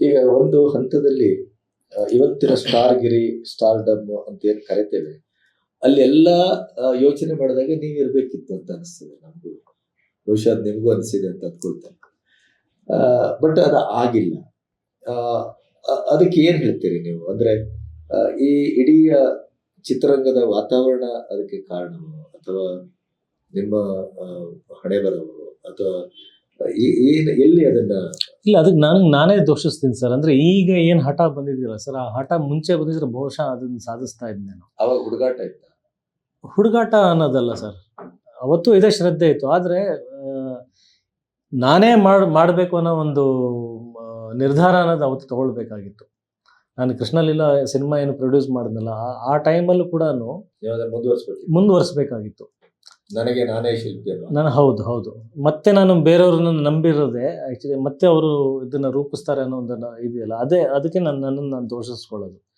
ಈಗ ಒಂದು ಹಂತದಲ್ಲಿ ಇವತ್ತಿನ ಸ್ಟಾರ್ ಗಿರಿ ಸ್ಟಾರ್ ಡಮ್ ಅಂತ ಏನು ಕರಿತೇವೆ, ಅಲ್ಲಿ ಎಲ್ಲ ಯೋಚನೆ ಮಾಡಿದಾಗ ನೀವು ಇರಬೇಕಿತ್ತು ಅಂತ ಅನಿಸ್ತದೆ ನಮಗೂ. ಬಹುಶಃ ಅದು ನಿಮಗೂ ಅನಿಸಿದೆ ಅಂತ ಅಂದ್ಕೊಳ್ತೇನೆ. ಬಟ್ ಅದು ಆಗಿಲ್ಲ. ಅದಕ್ಕೆ ಏನ್ ಹೇಳ್ತೀರಿ ನೀವು? ಅಂದ್ರೆ ಈ ಇಡೀ ಚಿತ್ರರಂಗದ ವಾತಾವರಣ ಅದಕ್ಕೆ ಕಾರಣವೋ? ಅಥವಾ ನಿಮ್ಮ ಹಣೆ ಬರವೋ? ಅಥವಾ ಎಲ್ಲಿ ಅದನ್ನ?
ಇಲ್ಲ ಅದಕ್ಕೆ ನಾನು ನಾನೇ ದೋಷಿಸ್ತೀನಿ ಸರ್. ಅಂದ್ರೆ ಈಗ ಏನು ಹಠ ಬಂದಿದ್ದೀರಲ್ಲ ಸರ್ ಆ ಹಠ ಮುಂಚೆ ಬಂದಿದ್ರೆ ಬಹುಶಃ ಅದನ್ನ ಸಾಧಿಸ್ತಾ ಇದ್ದೆ ನಾನು.
ಅವಾಗ ಹುಡುಗಾಟ ಇತ್ತ?
ಹುಡುಗಾಟ ಅನ್ನೋದಲ್ಲ ಸರ್. ಅವತ್ತು ಇದೇ ಶ್ರದ್ಧೆ ಇತ್ತು. ಆದರೆ ನಾನೇ ಮಾಡಿ ಮಾಡಬೇಕು ಅನ್ನೋ ಒಂದು ನಿರ್ಧಾರ ಅನ್ನೋದು ಅವತ್ತು ತಗೊಳ್ಬೇಕಾಗಿತ್ತು. ನಾನು ಕೃಷ್ಣಲೀಲಾ ಸಿನಿಮಾ ಏನು ಪ್ರೊಡ್ಯೂಸ್ ಮಾಡಿದ್ನಲ್ಲ ಆ- ಟೈಮಲ್ಲೂ ಕೂಡ
ಮುಂದುವರಿಸ್ಬೇಕು.
ಮುಂದುವರಿಸ್ಬೇಕಾಗಿತ್ತು.
ನನಗೆ ನಾನೇ ಶಿಲ್ಪಿ
ನಾನು ಹೌದು ಹೌದು. ಮತ್ತೆ ನಾನು ಬೇರೆಯವ್ರನ್ನ ನಂಬಿರೋದೆ ಆ್ಯಕ್ಚುಲಿ ಮತ್ತೆ ಅವರು ಇದನ್ನು ರೂಪಿಸ್ತಾರೆ ಅನ್ನೋ ಒಂದನ್ನು ಇದೆಯಲ್ಲ ಅದೇ ಅದಕ್ಕೆ ನಾನು ನನ್ನನ್ನು ನಾನು ದೋಷಿಸ್ಕೊಳ್ಳೋದು.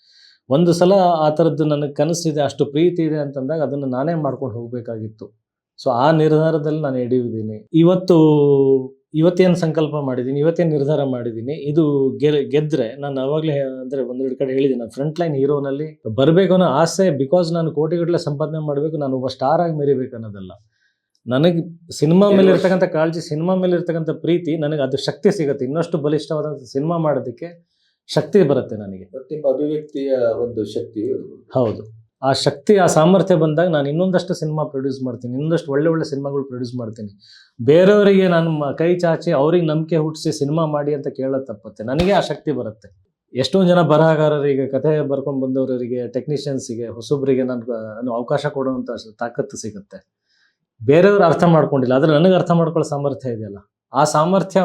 ಒಂದು ಸಲ ಆ ಥರದ್ದು ನನಗೆ ಕನಸಿದೆ ಅಷ್ಟು ಪ್ರೀತಿ ಇದೆ ಅಂತಂದಾಗ ಅದನ್ನು ನಾನೇ ಮಾಡ್ಕೊಂಡು ಹೋಗಬೇಕಾಗಿತ್ತು. ಸೊ ಆ ನಿರ್ಧಾರದಲ್ಲಿ ನಾನು ಹಿಡಿಯುವುದೀನಿ ಇವತ್ತು ಇವತ್ತೇನು ಸಂಕಲ್ಪ ಮಾಡಿದ್ದೀನಿ ಇವತ್ತೇನು ನಿರ್ಧಾರ ಮಾಡಿದ್ದೀನಿ ಇದು ಗೆದ್ರೆ ಗೆದ್ದರೆ ನಾನು ಅವಾಗಲೇ ಅಂದರೆ ಒಂದೆರಡು ಕಡೆ ಹೇಳಿದ್ದೀನಿ ನಾನು ಫ್ರಂಟ್ ಲೈನ್ ಹೀರೋನಲ್ಲಿ ಬರಬೇಕು ಅನ್ನೋ ಆಸೆ ಬಿಕಾಸ್ ನಾನು ಕೋಟಿಗಟ್ಟಲೆ ಸಂಪಾದನೆ ಮಾಡಬೇಕು ನಾನು ಒಬ್ಬ ಸ್ಟಾರ್ ಆಗಿ ಮೆರಿಬೇಕು ಅನ್ನೋದಲ್ಲ. ನನಗೆ ಸಿನಿಮಾ ಮೇಲೆ ಇರ್ತಕ್ಕಂಥ ಕಾಳಜಿ ಸಿನಿಮಾ ಮೇಲೆ ಇರ್ತಕ್ಕಂಥ ಪ್ರೀತಿ ನನಗೆ ಅದು ಶಕ್ತಿ ಸಿಗುತ್ತೆ. ಇನ್ನಷ್ಟು ಬಲಿಷ್ಠವಾದಂಥ ಸಿನಿಮಾ ಮಾಡೋದಕ್ಕೆ ಶಕ್ತಿ ಬರುತ್ತೆ ನನಗೆ.
ಪ್ರತಿಯೊಬ್ಬ ಅಭಿವ್ಯಕ್ತಿಯ ಒಂದು ಶಕ್ತಿ
ಹೌದು. ಆ ಶಕ್ತಿ, ಆ ಸಾಮರ್ಥ್ಯ ಬಂದಾಗ ನಾನು ಇನ್ನೊಂದಷ್ಟು ಸಿನಿಮಾ ಪ್ರೊಡ್ಯೂಸ್ ಮಾಡ್ತೀನಿ. ಇನ್ನೊಂದಷ್ಟು ಒಳ್ಳೆ ಒಳ್ಳೆ ಸಿನಿಮಾಗಳು ಪ್ರೊಡ್ಯೂಸ್ ಮಾಡ್ತೀನಿ. ಬೇರೆಯವರಿಗೆ ನಾನು ಕೈ ಚಾಚಿ ಅವ್ರಿಗೆ ನಂಬಿಕೆ ಹುಟ್ಟಿಸಿ ಸಿನಿಮಾ ಮಾಡಿ ಅಂತ ಕೇಳೋದು ತಪ್ಪತ್ತೆ. ನನಗೆ ಆ ಶಕ್ತಿ ಬರುತ್ತೆ. ಎಷ್ಟೊಂದು ಜನ ಬರಹಗಾರರಿಗೆ, ಕಥೆ ಬರ್ಕೊಂಡು ಬಂದವರಿಗೆ ಟೆಕ್ನಿಷಿಯನ್ಸಿಗೆ ಹೊಸೊಬ್ಬರಿಗೆ ನಾನು ಅವಕಾಶ ಕೊಡುವಂಥ ತಾಕತ್ತು ಸಿಗುತ್ತೆ. ಬೇರೆಯವರು ಅರ್ಥ ಮಾಡ್ಕೊಂಡಿಲ್ಲ. ಆದರೆ ನನಗೆ ಅರ್ಥ ಮಾಡ್ಕೊಳ್ಳೋ ಸಾಮರ್ಥ್ಯ ಇದೆಯಲ್ಲ. ಆ ಸಾಮರ್ಥ್ಯ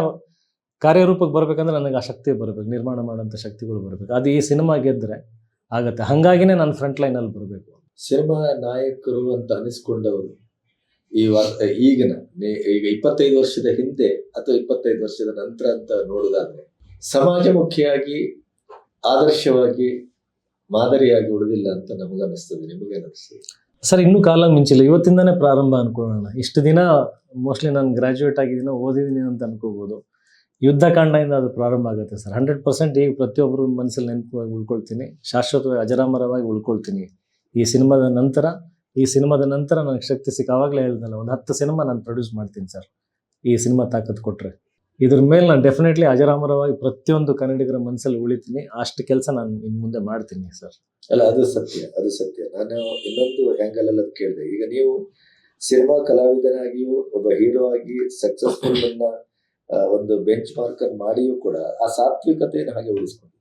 ಕಾರ್ಯರೂಪಕ್ಕೆ ಬರಬೇಕಂದ್ರೆ ನನಗೆ ಆ ಶಕ್ತಿ ಬರಬೇಕು. ನಿರ್ಮಾಣ ಮಾಡೋಂಥ ಶಕ್ತಿಗಳು ಬರಬೇಕು. ಅದು ಈ ಸಿನಿಮಾ ಗೆದ್ದರೆ ಆಗತ್ತೆ. ಹಾಗಾಗಿನೇ ನಾನು ಫ್ರಂಟ್ ಲೈನಲ್ಲಿ ಬರಬೇಕು.
ಸಿನಿಮಾ ನಾಯಕರು ಅಂತ ಅನಿಸ್ಕೊಂಡವರು ಈ ಈಗಿನ ಈಗ ಇಪ್ಪತ್ತೈದು ವರ್ಷದ ಹಿಂದೆ ಅಥವಾ ಇಪ್ಪತ್ತೈದು ವರ್ಷದ ನಂತರ ಅಂತ ನೋಡೋದಾದ್ರೆ ಸಮಾಜಮುಖಿಯಾಗಿ ಆದರ್ಶವಾಗಿ ಮಾದರಿಯಾಗಿ ಉಳಿದಿಲ್ಲ ಅಂತ ನಮಗನ್ನಿಸ್ತದೆ ನಿಮಗೆ ಅನಿಸ್ತದೆ
ಸರ್ ಇನ್ನೂ ಕಾಲ ಮಿಂಚಿಲ್ಲ. ಇವತ್ತಿಂದನೇ ಪ್ರಾರಂಭ ಅನ್ಕೊಳ್ಳೋಣ. ಇಷ್ಟು ದಿನ ಮೋಸ್ಟ್ಲಿ ನಾನು ಗ್ರ್ಯಾಜುಯೇಟ್ ಆಗಿದ್ದೀನೋ ಓದಿದ್ದೀನಿ ಅಂತ ಅನ್ಕೋಬೋದು. ಯುದ್ಧಕಾಂಡದಿಂದ ಅದು ಪ್ರಾರಂಭ ಆಗುತ್ತೆ ಸರ್. ಹಂಡ್ರೆಡ್ ಪರ್ಸೆಂಟ್ ಈಗ ಪ್ರತಿಯೊಬ್ಬರು ಮನಸ್ಸಲ್ಲಿ ನೆನಪಾಗಿ ಉಳ್ಕೊಳ್ತೀನಿ. ಶಾಶ್ವತವಾಗಿ, ಅಜರಾಮರವಾಗಿ ಉಳ್ಕೊಳ್ತೀನಿ. ಈ ಸಿನಿಮಾದ ನಂತರ, ಈ ಸಿನಿಮಾದ ನಂತರ ನನಗೆ ಶಕ್ತಿ ಸಿಕ್ಕಾವಾಗಲೇ ಆವಾಗಲೇ ಹೇಳಿದ್ನಲ್ಲ, ಒಂದು ಹತ್ತು ಸಿನಿಮಾ ನಾನು ಪ್ರೊಡ್ಯೂಸ್ ಮಾಡ್ತೀನಿ ಸರ್. ಈ ಸಿನಿಮಾ ತಾಕತ್ತು ಕೊಟ್ಟರೆ ಇದ್ರ ಮೇಲೆ ನಾನು ಡೆಫಿನೆಟ್ಲಿ ಅಜರಾಮರವಾಗಿ ಪ್ರತಿಯೊಂದು ಕನ್ನಡಿಗರ ಮನಸ್ಸಲ್ಲಿ ಉಳಿತೀನಿ. ಅಷ್ಟು ಕೆಲಸ ನಾನು ಇನ್ನು ಮುಂದೆ ಮಾಡ್ತೀನಿ ಸರ್.
ಅಲ್ಲ, ಅದು ಸತ್ಯ ಅದು ಸತ್ಯ. ನಾನು ಇನ್ನೊಂದು ಆಂಗಲ್ ಅದು ಕೇಳಿದೆ. ಈಗ ನೀವು ಸಿನಿಮಾ ಕಲಾವಿದನಾಗಿಯೂ, ಒಬ್ಬ ಹೀರೋ ಆಗಿ ಸಕ್ಸಸ್ಫುಲ್ ಒಂದು ಬೆಂಚ್ ಮಾರ್ಕ್ ಅನ್ನು ಮಾಡಿಯೂ ಕೂಡ ಆ ಸಾತ್ವಿಕತೆಯನ್ನು ಹಾಗೆ ಉಳಿಸ್ಕೊಂಡು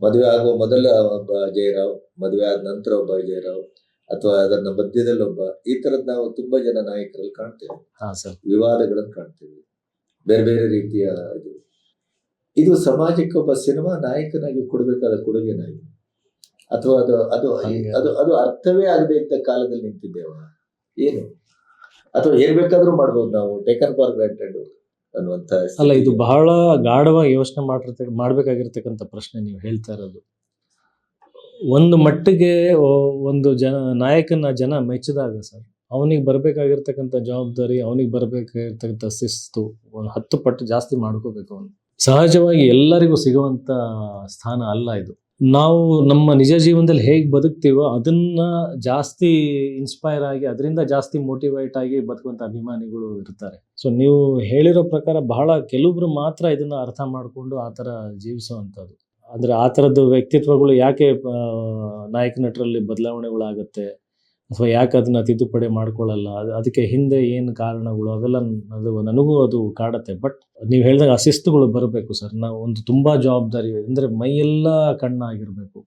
ಮದುವೆ ಆಗುವ ಮೊದಲ ಒಬ್ಬ ಜಯರಾವ್ ಮದುವೆ ಆದ ನಂತರ ಒಬ್ಬ ಜಯರಾವ್ ಅಥವಾ ಅದನ್ನ ಮಧ್ಯದಲ್ಲಿ ಒಬ್ಬ ಈ ತರದ್ ನಾವು ತುಂಬಾ ಜನ ನಾಯಕರಲ್ಲಿ ಕಾಣ್ತೇವೆ. ವಿವಾದಗಳನ್ನು ಕಾಣ್ತೇವೆ. ಬೇರೆ ಬೇರೆ ರೀತಿಯ ಇದು. ಇದು ಸಮಾಜಕ್ಕೆ ಒಬ್ಬ ಸಿನಿಮಾ ನಾಯಕನಾಗಿ ಕೊಡಬೇಕಾದ ಕೊಡುಗೆನಾಗಿ ಅಥವಾ ಅದು ಅದು ಅದು ಅದು ಅರ್ಥವೇ ಆಗದೆ ಇದ್ದ ಕಾಲದಲ್ಲಿ ನಿಂತಿದ್ದೇವ? ಏನು? ಅಥವಾ ಏನ್ ಬೇಕಾದ್ರೂ ಮಾಡ್ಬೋದು ನಾವು. ಟೇಕನ್ ಫಾರ್ ಗ್ರಾಂಟೆಡ್ ಅನ್ನುವಂತ
ಅಲ್ಲ ಇದು ಬಹಳ ಗಾಢವಾಗಿ ಯೋಚನೆ ಮಾಡಿರ್ತಕ್ಕ ಮಾಡ್ಬೇಕಾಗಿರ್ತಕ್ಕಂಥ ಪ್ರಶ್ನೆ ನೀವು ಹೇಳ್ತಾ ಇರೋದು. ಒಂದು ಮಟ್ಟಿಗೆ ಒಂದು ಜನ ನಾಯಕನ ಜನ ಮೆಚ್ಚಿದಾಗ ಸರ್ ಅವನಿಗೆ ಬರಬೇಕಾಗಿರ್ತಕ್ಕಂಥ ಜವಾಬ್ದಾರಿ ಅವನಿಗೆ ಬರಬೇಕಾಗಿರ್ತಕ್ಕಂಥ ಶಿಸ್ತು ಒಂದು ಹತ್ತು ಪಟ್ಟು ಜಾಸ್ತಿ ಮಾಡ್ಕೋಬೇಕು ಅವನು. ಸಹಜವಾಗಿ ಎಲ್ಲರಿಗೂ ಸಿಗುವಂಥ ಸ್ಥಾನ ಅಲ್ಲ ಇದು. ನಾವು ನಮ್ಮ ನಿಜ ಜೀವನದಲ್ಲಿ ಹೇಗೆ ಬದುಕ್ತೀವೋ ಅದನ್ನ ಜಾಸ್ತಿ ಇನ್ಸ್ಪೈರ್ ಆಗಿ, ಅದರಿಂದ ಜಾಸ್ತಿ ಮೋಟಿವೇಟ್ ಆಗಿ ಬದುಕುವಂಥ ಅಭಿಮಾನಿಗಳು ಇರ್ತಾರೆ. ಸೊ ನೀವು ಹೇಳಿರೋ ಪ್ರಕಾರ ಬಹಳ ಕೆಲವೊಬ್ರು ಮಾತ್ರ ಇದನ್ನ ಅರ್ಥ ಮಾಡಿಕೊಂಡು ಆ ಥರ ಜೀವಿಸುವಂಥದ್ದು. ಅಂದರೆ ಆ ವ್ಯಕ್ತಿತ್ವಗಳು ಯಾಕೆ ನಾಯಕ ನಟರಲ್ಲಿ ಬದಲಾವಣೆಗಳಾಗುತ್ತೆ? ಅಥವಾ ಯಾಕೆ ಅದನ್ನ ತಿದ್ದುಪಡಿ ಮಾಡ್ಕೊಳ್ಳಲ್ಲ? ಅದು, ಅದಕ್ಕೆ ಹಿಂದೆ ಏನು ಕಾರಣಗಳು? ಅವೆಲ್ಲ ಅದು ನನಗೂ ಅದು ಕಾಡತ್ತೆ. ಬಟ್ ನೀವು ಹೇಳಿದಾಗ ಅಶಿಸ್ತುಗಳು ಬರಬೇಕು ಸರ್. ನಾವು ಒಂದು ತುಂಬ ಜವಾಬ್ದಾರಿ ಅಂದರೆ ಮೈಯೆಲ್ಲ ಕಣ್ಣಾಗಿರಬೇಕು.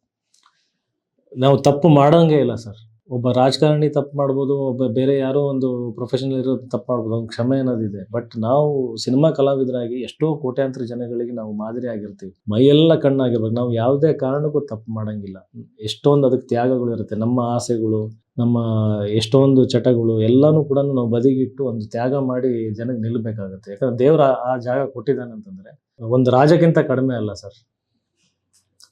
ನಾವು ತಪ್ಪು ಮಾಡೋಂಗೇ ಇಲ್ಲ ಸರ್. ಒಬ್ಬ ರಾಜಕಾರಣಿ ತಪ್ಪು ಮಾಡ್ಬೋದು, ಒಬ್ಬ ಬೇರೆ ಯಾರೋ ಒಂದು ಪ್ರೊಫೆಷನಲ್ ಇರೋದು ತಪ್ಪು ಮಾಡ್ಬೋದು. ಒಂದು ಕ್ಷಮೆ ಅನ್ನೋದಿದೆ. ಬಟ್ ನಾವು ಸಿನಿಮಾ ಕಲಾವಿದರಾಗಿ ಎಷ್ಟೋ ಕೋಟ್ಯಾಂತರ ಜನಗಳಿಗೆ ನಾವು ಮಾದರಿ ಆಗಿರ್ತೀವಿ. ಮೈಯೆಲ್ಲ ಕಣ್ಣಾಗಿರ್ಬೇಕು. ನಾವು ಯಾವುದೇ ಕಾರಣಕ್ಕೂ ತಪ್ಪು ಮಾಡಂಗಿಲ್ಲ. ಎಷ್ಟೊಂದು ಅದಕ್ಕೆ ತ್ಯಾಗಗಳು ಇರುತ್ತೆ. ನಮ್ಮ ಆಸೆಗಳು ನಮ್ಮ ಎಷ್ಟೊಂದು ಚಟಗಳು ಎಲ್ಲನೂ ಕೂಡ ನಾವು ಬದಿಗಿಟ್ಟು ಒಂದು ತ್ಯಾಗ ಮಾಡಿ ಜನಕ್ಕೆ ನಿಲ್ಲಬೇಕಾಗುತ್ತೆ ಯಾಕಂದ್ರೆ ದೇವ್ರ ಆ- ಜಾಗ ಕೊಟ್ಟಿದ್ದಾನೆ ಅಂತಂದ್ರೆ ಒಂದು ರಾಜಕ್ಕಿಂತ ಕಡಿಮೆ ಅಲ್ಲ ಸರ್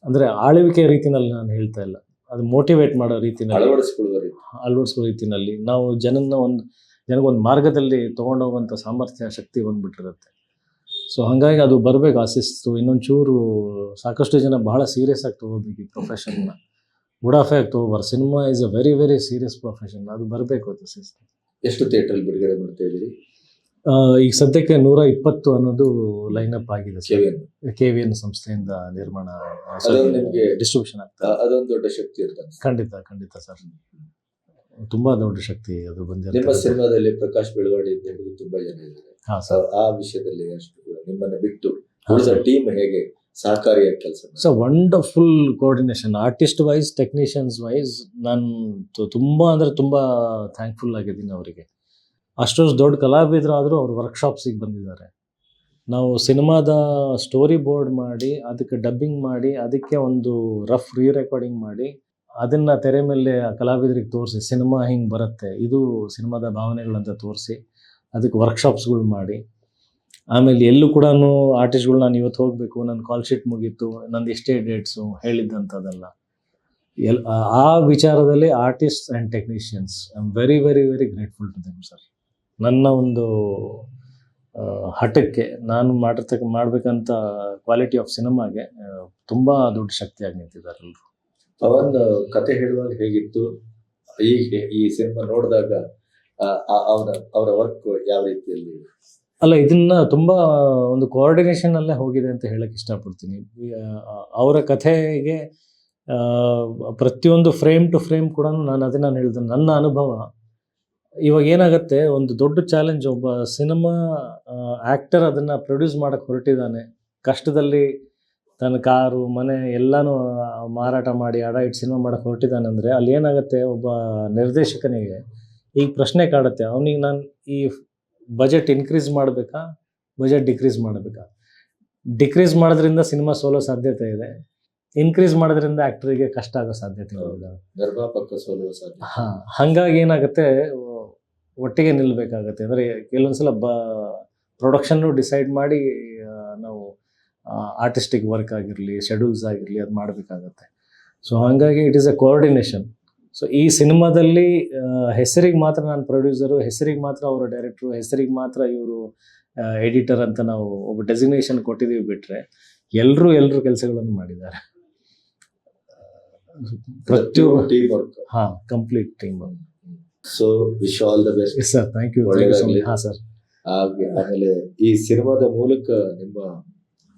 ಅಂದ್ರೆ ಆಳ್ವಿಕೆ ರೀತಿನಲ್ಲಿ ನಾನು ಹೇಳ್ತಾ ಇಲ್ಲ. ಅದು ಮೋಟಿವೇಟ್ ಮಾಡೋ ರೀತಿನಲ್ಲಿ.
ಅಳವಡಿಸ್ಕೊಳ್ಳೋ ರೀತಿ.
ಅಳವಡಿಸೋ ರೀತಿನಲ್ಲಿ. ನಾವು ಜನನ ಒಂದು ಜನಗೊಂದು ಮಾರ್ಗದಲ್ಲಿ ತೊಗೊಂಡೋಗುವಂಥ ಸಾಮರ್ಥ್ಯ ಶಕ್ತಿ ಬಂದ್ಬಿಟ್ಟಿರುತ್ತೆ. ಸೊ ಹಾಗಾಗಿ ಅದು ಬರಬೇಕು ಆಶಿಸ್ತು ಶಿಸ್ತು ಇನ್ನೊಂದು ಚೂರು ಸಾಕಷ್ಟು ಜನ ಬಹಳ ಸೀರಿಯಸ್ ಆಗಿ ತೊಗೋಬೇಕು ಈ ಪ್ರೊಫೆಷನ್ನ ಉಡಾಫೆ affect over cinema is a very very serious profession ಅದು ಬರಬೇಕು ಅದು ಸಿಸ್ಟರ್
ಎಷ್ಟು ಥಿಯೇಟರ್ ಬಿಡುಗಡೆ ಮಾಡ್ತಾ ಇದ್ದೀರಿ?
ಈಗ ಸದ್ಯಕ್ಕೆ ನೂರ ಇಪ್ಪತ್ತು ಅನ್ನೋದು ಲೈನ್ ಅಪ್ ಆಗಿದೆ ಕೆ ವಿ ಎನ್ ಸಂಸ್ಥೆಯಿಂದ ನಿರ್ಮಾಣ ಡಿಸ್ಟ್ರಿಬ್ಯೂಷನ್ ಆಗ್ತದೆ
ಅದೊಂದು ದೊಡ್ಡ ಶಕ್ತಿ ಇರ್ತದೆ
ಖಂಡಿತ ಖಂಡಿತ ಸರ್ ತುಂಬಾ ದೊಡ್ಡ ಶಕ್ತಿ ಅದು
ನಿಮ್ಮ
ಬಂದಿರುತ್ತೆ
ಸಿನಿಮಾದಲ್ಲಿ ಪ್ರಕಾಶ್ ಬೆಳವಾಡಿ ಅಂತ ತುಂಬಾ ಜನ ಇದ್ದಾರೆ. ಆ ವಿಷಯದಲ್ಲಿ ಅಷ್ಟು ನಿಮ್ಮನ್ನ ಬಿಟ್ಟು ಟೀಮ್ ಹೇಗೆ ಸಹಕಾರಿಯಾಗಿ ಕೆಲಸ
so wonderful coordination artist wise technicians wise ನಾನು ತುಂಬ ಅಂದರೆ ತುಂಬ ಥ್ಯಾಂಕ್ಫುಲ್ ಆಗಿದ್ದೀನಿ ಅವರಿಗೆ. ಅಷ್ಟೊಂದು ದೊಡ್ಡ ಕಲಾವಿದರಾದರೂ ಅವ್ರು ವರ್ಕ್ಶಾಪ್ಸಿಗೆ ಬಂದಿದ್ದಾರೆ. ನಾವು ಸಿನಿಮಾದ ಸ್ಟೋರಿ ಬೋರ್ಡ್ ಮಾಡಿ, ಅದಕ್ಕೆ ಡಬ್ಬಿಂಗ್ ಮಾಡಿ, ಅದಕ್ಕೆ ಒಂದು ರಫ್ ರೀ ರೆಕಾರ್ಡಿಂಗ್ ಮಾಡಿ, ಅದನ್ನು ತೆರೆ ಮೇಲೆ ಆ ಕಲಾವಿದರಿಗೆ ತೋರಿಸಿ, ಸಿನಿಮಾ ಹಿಂಗೆ ಬರುತ್ತೆ, ಇದು ಸಿನಿಮಾದ ಭಾವನೆಗಳಂತ ತೋರಿಸಿ, ಅದಕ್ಕೆ ವರ್ಕ್ಶಾಪ್ಸ್ಗಳು ಮಾಡಿ ಆಮೇಲೆ ಎಲ್ಲೂ ಕೂಡ ಆರ್ಟಿಸ್ಟ್ಗಳು ನಾನು ಇವತ್ತು ಹೋಗಬೇಕು ನನ್ನ ಕಾಲ್ ಶೀಟ್ ಮುಗೀತು, ನಂದು ಎಷ್ಟೇ ಡೇಟ್ಸು ಹೇಳಿದ್ದಂಥದ್ದೆಲ್ಲ. ಎಲ್, ಆ- ವಿಚಾರದಲ್ಲಿ artist and technicians I am very very very grateful to them sir ನನ್ನ ಒಂದು ಹಠಕ್ಕೆ ನಾನು ಮಾಡಿರ್ತಕ್ಕ, ಮಾಡಬೇಕಂತ ಕ್ವಾಲಿಟಿ ಆಫ್ ಸಿನಿಮಾಗೆ ತುಂಬ ದೊಡ್ಡ ಶಕ್ತಿಯಾಗಿ ನಿಂತಿದ್ದಾರೆ ಎಲ್ಲರೂ
ಪವನ್ ಕತೆ ಹೇಳುವಾಗ ಹೇಗಿತ್ತು? ಈ ಈ ಸಿನಿಮಾ ನೋಡಿದಾಗ ಅವರ ಅವರ ವರ್ಕ್ ಯಾವ ರೀತಿಯಲ್ಲಿ?
ಅಲ್ಲ, ಇದನ್ನ ತುಂಬಾ ಒಂದು ಕೋಆರ್ಡಿನೇಷನ್ ಅಲ್ಲೇ ಹೋಗಿದೆ ಅಂತ ಹೇಳಕ್ ಇಷ್ಟಪಡ್ತೀನಿ. ಅವರ ಕಥೆಗೆ ಪ್ರತಿಯೊಂದು ಫ್ರೇಮ್ ಟು ಫ್ರೇಮ್ ಕೂಡ ನಾನು ಅದನ್ನ ಹೇಳಿದೆ ನನ್ನ ಅನುಭವ. ಇವಾಗ ಏನಾಗುತ್ತೆ, ಒಂದು ದೊಡ್ಡ ಚಾಲೆಂಜ್ ಒಬ್ಬ ಸಿನಿಮಾ ಆ್ಯಕ್ಟರ್ ಅದನ್ನು ಪ್ರೊಡ್ಯೂಸ್ ಮಾಡಕ್ಕೆ ಹೊರಟಿದ್ದಾನೆ. ಕಷ್ಟದಲ್ಲಿ ತನ್ನ ಕಾರು, ಮನೆ ಎಲ್ಲನೂ ಮಾರಾಟ ಮಾಡಿ, ಅಡ ಇಟ್ಟು ಸಿನಿಮಾ ಮಾಡಕ್ಕೆ ಹೊರಟಿದ್ದಾನೆ ಅಂದರೆ, ಅಲ್ಲಿ ಏನಾಗುತ್ತೆ, ಒಬ್ಬ ನಿರ್ದೇಶಕನಿಗೆ ಈಗ ಪ್ರಶ್ನೆ ಕಾಡುತ್ತೆ. ಅವನಿಗೆ ನಾನು ಈ ಬಜೆಟ್ ಇನ್ಕ್ರೀಸ್ ಮಾಡಬೇಕಾ? ಬಜೆಟ್ ಡಿಕ್ರೀಸ್ ಮಾಡಬೇಕಾ? ಡಿಕ್ರೀಸ್ ಮಾಡೋದ್ರಿಂದ ಸಿನಿಮಾ ಸೋಲೋ ಸಾಧ್ಯತೆ ಇದೆ. ಇನ್ಕ್ರೀಸ್ ಮಾಡೋದ್ರಿಂದ ಆ್ಯಕ್ಟ್ರಿಗೆ ಕಷ್ಟ ಆಗೋ
ಸಾಧ್ಯತೆ ಸೋಲೋ
ಹಾ ಹಂಗಾಗಿ ಏನಾಗುತ್ತೆ ಒಟ್ಟಿಗೆ ನಿಲ್ಲಬೇಕಾಗತ್ತೆ ಅಂದರೆ ಕೆಲವೊಂದ್ಸಲ ಬ ಪ್ರೊಡಕ್ಷನ್ನು ಡಿಸೈಡ್ ಮಾಡಿ ನಾವು ಆರ್ಟಿಸ್ಟಿಕ್ ವರ್ಕ್ ಆಗಿರಲಿ ಶೆಡ್ಯೂಲ್ಸ್ ಆಗಿರಲಿ ಅದು ಮಾಡಬೇಕಾಗತ್ತೆ. ಸೊ ಹಾಗಾಗಿ it is a coordination so ಈ ಸಿನಿಮಾದಲ್ಲಿ ಹೆಸರಿಗೆ ಮಾತ್ರ ನಾನು ಪ್ರೊಡ್ಯೂಸರು ಹೆಸರಿಗೆ ಮಾತ್ರ ಅವರು ಡೈರೆಕ್ಟ್ರು ಹೆಸರಿಗೆ ಮಾತ್ರ ಇವರು ಎಡಿಟರ್ ಅಂತ ನಾವು ಒಬ್ಬ ಡೆಸಿಗ್ನೇಷನ್ ಕೊಟ್ಟಿದ್ದೀವಿ ಬಿಟ್ಟರೆ ಎಲ್ಲರೂ ಎಲ್ಲರೂ ಕೆಲಸಗಳನ್ನು ಮಾಡಿದ್ದಾರೆ. ಪ್ರತಿಯೊಬ್ಬ
ಟೀಮ್ ವರ್ಕ್
ಹಾಂ complete team
so wish all the best
sir thank you. ಹಾಂ ಸರ್
ಆಮೇಲೆ ಈ ಸಿನಿಮಾದ ಮೂಲಕ ನಿಮ್ಮ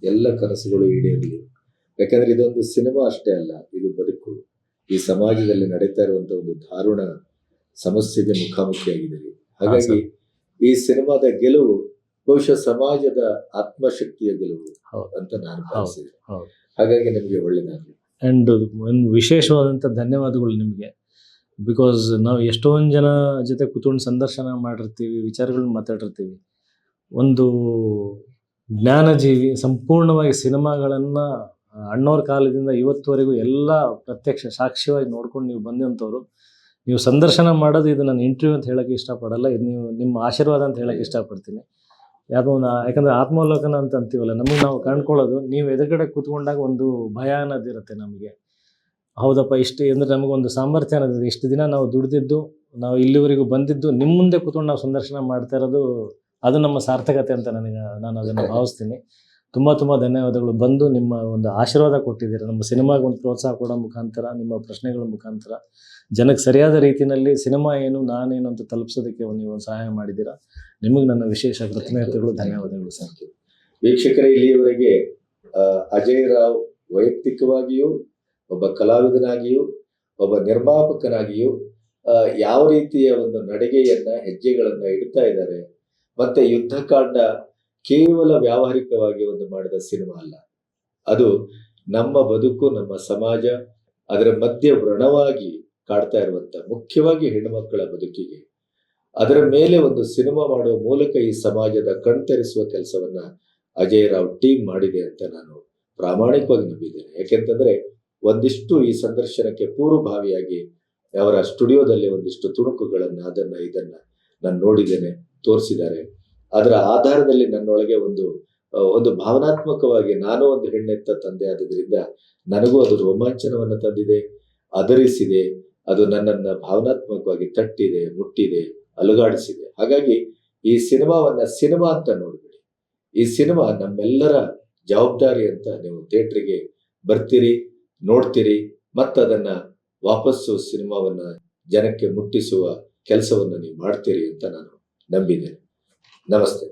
ಎಲ್ಲ ಕನಸುಗಳು ಈಡೇರಲಿ. ಯಾಕಂದ್ರೆ ಇದೊಂದು ಸಿನಿಮಾ ಅಷ್ಟೇ ಅಲ್ಲ ಇದು ಬದುಕು. ಈ ಸಮಾಜದಲ್ಲಿ ನಡೀತಾ ಇರುವಂತ ಒಂದು ದಾರುಣ ಸಮಸ್ಯೆಗೆ ಮುಖಾಮುಖಿಯಾಗಿದ್ದೀರಿ ಹಾಗಾಗಿ ಈ ಸಿನಿಮಾದ ಗೆಲುವು ಬಹುಶಃ ಸಮಾಜದ ಆತ್ಮಶಕ್ತಿಯ ಗೆಲುವು ಅಂತ ನಾನು. ಭಾವಿಸಿದೆ. ಹಾಗಾಗಿ ನಿಮಗೆ ಒಳ್ಳೇದಾಗಲಿ.
ಆ್ಯಂಡ್ ಒಂದು ವಿಶೇಷವಾದಂಥ ಧನ್ಯವಾದಗಳು ನಿಮಗೆ. ಬಿಕಾಸ್ ನಾವು ಎಷ್ಟೊಂದು ಜನ ಜೊತೆ ಕುತ್ಕೊಂಡು ಸಂದರ್ಶನ ಮಾಡಿರ್ತೀವಿ ವಿಚಾರಗಳನ್ನ ಮಾತಾಡಿರ್ತೀವಿ. ಒಂದು ಜ್ಞಾನಜೀವಿ ಸಂಪೂರ್ಣವಾಗಿ ಸಿನಿಮಾಗಳನ್ನು ಅಣ್ಣವ್ರ ಕಾಲದಿಂದ ಇವತ್ತುವರೆಗೂ ಎಲ್ಲ ಪ್ರತ್ಯಕ್ಷ ಸಾಕ್ಷಿಯಾಗಿ ನೋಡ್ಕೊಂಡು ನೀವು ಬಂದಂಥವ್ರು, ನೀವು ಸಂದರ್ಶನ ಮಾಡೋದು ಇದು ನಾನು ಇಂಟರ್ವ್ಯೂ ಅಂತ ಹೇಳೋಕ್ಕೆ ಇಷ್ಟಪಡಲ್ಲ, ಇದು ನೀವು ನಿಮ್ಮ ಆಶೀರ್ವಾದ ಅಂತ ಹೇಳೋಕ್ಕೆ ಇಷ್ಟಪಡ್ತೀನಿ. ಯಾವುದೋ ಒಂದು ಯಾಕಂದರೆ ಆತ್ಮಾವಲೋಕನ ಅಂತ ಅಂತೀವಲ್ಲ, ನಮಗೆ ನಾವು ಕಂಡ್ಕೊಳ್ಳೋದು, ನೀವು ಎದುರುಗಡೆ ಕೂತ್ಕೊಂಡಾಗ ಒಂದು ಭಯ ಅನ್ನೋದಿರುತ್ತೆ ನಮಗೆ. ಹೌದಪ್ಪ, ಇಷ್ಟು ಅಂದರೆ ನಮಗೊಂದು ಸಾಮರ್ಥ್ಯ ಅನ್ನೋದಿದೆ ಇಷ್ಟು ದಿನ ನಾವು ದುಡಿದಿದ್ದು, ನಾವು ಇಲ್ಲಿವರೆಗೂ ಬಂದಿದ್ದು, ನಿಮ್ಮ ಮುಂದೆ ಕೂತ್ಕೊಂಡು ನಾವು ಸಂದರ್ಶನ ಮಾಡ್ತಾ ಇರೋದು, ಅದು ನಮ್ಮ ಸಾರ್ಥಕತೆ ಅಂತ ನನಗೆ, ನಾನು ಅದನ್ನು ಭಾವಿಸ್ತೀನಿ. ತುಂಬ ತುಂಬ ಧನ್ಯವಾದಗಳು. ಬಂದು ನಿಮ್ಮ ಒಂದು ಆಶೀರ್ವಾದ ಕೊಟ್ಟಿದ್ದೀರ. ನಮ್ಮ ಸಿನಿಮಾಗೆ ಒಂದು ಪ್ರೋತ್ಸಾಹ ಕೊಡೋ ಮುಖಾಂತರ, ನಿಮ್ಮ ಪ್ರಶ್ನೆಗಳ ಮುಖಾಂತರ. ಜನಕ್ಕೆ ಸರಿಯಾದ ರೀತಿಯಲ್ಲಿ ಸಿನಿಮಾ ಏನು, ನಾನೇನು ಅಂತ ತಲುಪಿಸೋದಕ್ಕೆ ನೀವು ಸಹಾಯ ಮಾಡಿದ್ದೀರಾ? ನಿಮಗೆ ನನ್ನ ವಿಶೇಷ ಕೃತಜ್ಞತೆಗಳು, ಧನ್ಯವಾದಗಳು ಸರ್.
ವೀಕ್ಷಕರೇ ಇಲ್ಲಿಯವರೆಗೆ ಅಜಯ್ ರಾವ್ ವೈಯಕ್ತಿಕವಾಗಿಯೂ, ಒಬ್ಬ ಕಲಾವಿದನಾಗಿಯೂ, ಒಬ್ಬ ನಿರ್ಮಾಪಕನಾಗಿಯೂ ಯಾವ ರೀತಿಯ ಒಂದು ನಡಿಗೆಯನ್ನ, ಹೆಜ್ಜೆಗಳನ್ನ ಇಡ್ತಾ ಇದ್ದಾರೆ. ಮತ್ತೆ ಯುದ್ಧಕಾಂಡ ಕೇವಲ ವ್ಯಾವಹಾರಿಕವಾಗಿ ಒಂದು ಮಾಡಿದ ಸಿನಿಮಾ ಅಲ್ಲ. ಅದು ನಮ್ಮ ಬದುಕು, ನಮ್ಮ ಸಮಾಜ, ಅದರ ಮಧ್ಯೆ ವ್ರಣವಾಗಿ ಕಾಡ್ತಾ ಇರುವಂತ ಮುಖ್ಯವಾಗಿ ಹೆಣ್ಣುಮಕ್ಕಳ ಬದುಕಿಗೆ. ಅದರ ಮೇಲೆ ಒಂದು ಸಿನಿಮಾ ಮಾಡುವ ಮೂಲಕ ಈ ಸಮಾಜದ ಕಣ್ತರಿಸುವ ಕೆಲಸವನ್ನ ಅಜಯ್ ರಾವ್ ಟೀಮ್ ಮಾಡಿದೆ ಅಂತ ನಾನು ಪ್ರಾಮಾಣಿಕವಾಗಿ ನಂಬಿದ್ದೇನೆ. ಯಾಕೆಂತಂದ್ರೆ ಒಂದಿಷ್ಟು ಈ ಸಂದರ್ಶನಕ್ಕೆ ಪೂರ್ವಭಾವಿಯಾಗಿ ಅವರ ಸ್ಟುಡಿಯೋದಲ್ಲಿ ಒಂದಿಷ್ಟು ತುಣುಕುಗಳನ್ನ, ಅದನ್ನ, ಇದನ್ನ ನಾನು ನೋಡಿದ್ದೇನೆ, ತೋರಿಸಿದ್ದಾರೆ. ಅದರ ಆಧಾರದಲ್ಲಿ ನನ್ನೊಳಗೆ ಒಂದು ಒಂದು ಭಾವನಾತ್ಮಕವಾಗಿ ನಾನು ಒಂದು ಹೆಣ್ಣೆತ್ತ ತಂದೆ ಆದ್ರಿಂದ ನನಗೂ ಅದು ರೋಮಾಂಚನವನ್ನು ತಂದಿದೆ, ಅದರಿಸಿದೆ, ಅದು ನನ್ನನ್ನು ಭಾವನಾತ್ಮಕವಾಗಿ ತಟ್ಟಿದೆ, ಮುಟ್ಟಿದೆ, ಅಲುಗಾಡಿಸಿದೆ. ಹಾಗಾಗಿ ಈ ಸಿನಿಮಾವನ್ನ ಸಿನಿಮಾ ಅಂತ ನೋಡ್ಬಿಡಿ. ಈ ಸಿನಿಮಾ ನಮ್ಮೆಲ್ಲರ ಜವಾಬ್ದಾರಿ ಅಂತ ನೀವು ಥಿಯೇಟ್ರಿಗೆ ಬರ್ತೀರಿ, ನೋಡ್ತೀರಿ, ಮತ್ತದನ್ನ ವಾಪಸ್ಸು ಸಿನಿಮಾವನ್ನ ಜನಕ್ಕೆ ಮುಟ್ಟಿಸುವ ಕೆಲಸವನ್ನು ನೀವು ಮಾಡ್ತೀರಿ ಅಂತ ನಾನು ನಂಬಿದ್ದೇನೆ. నమస్తే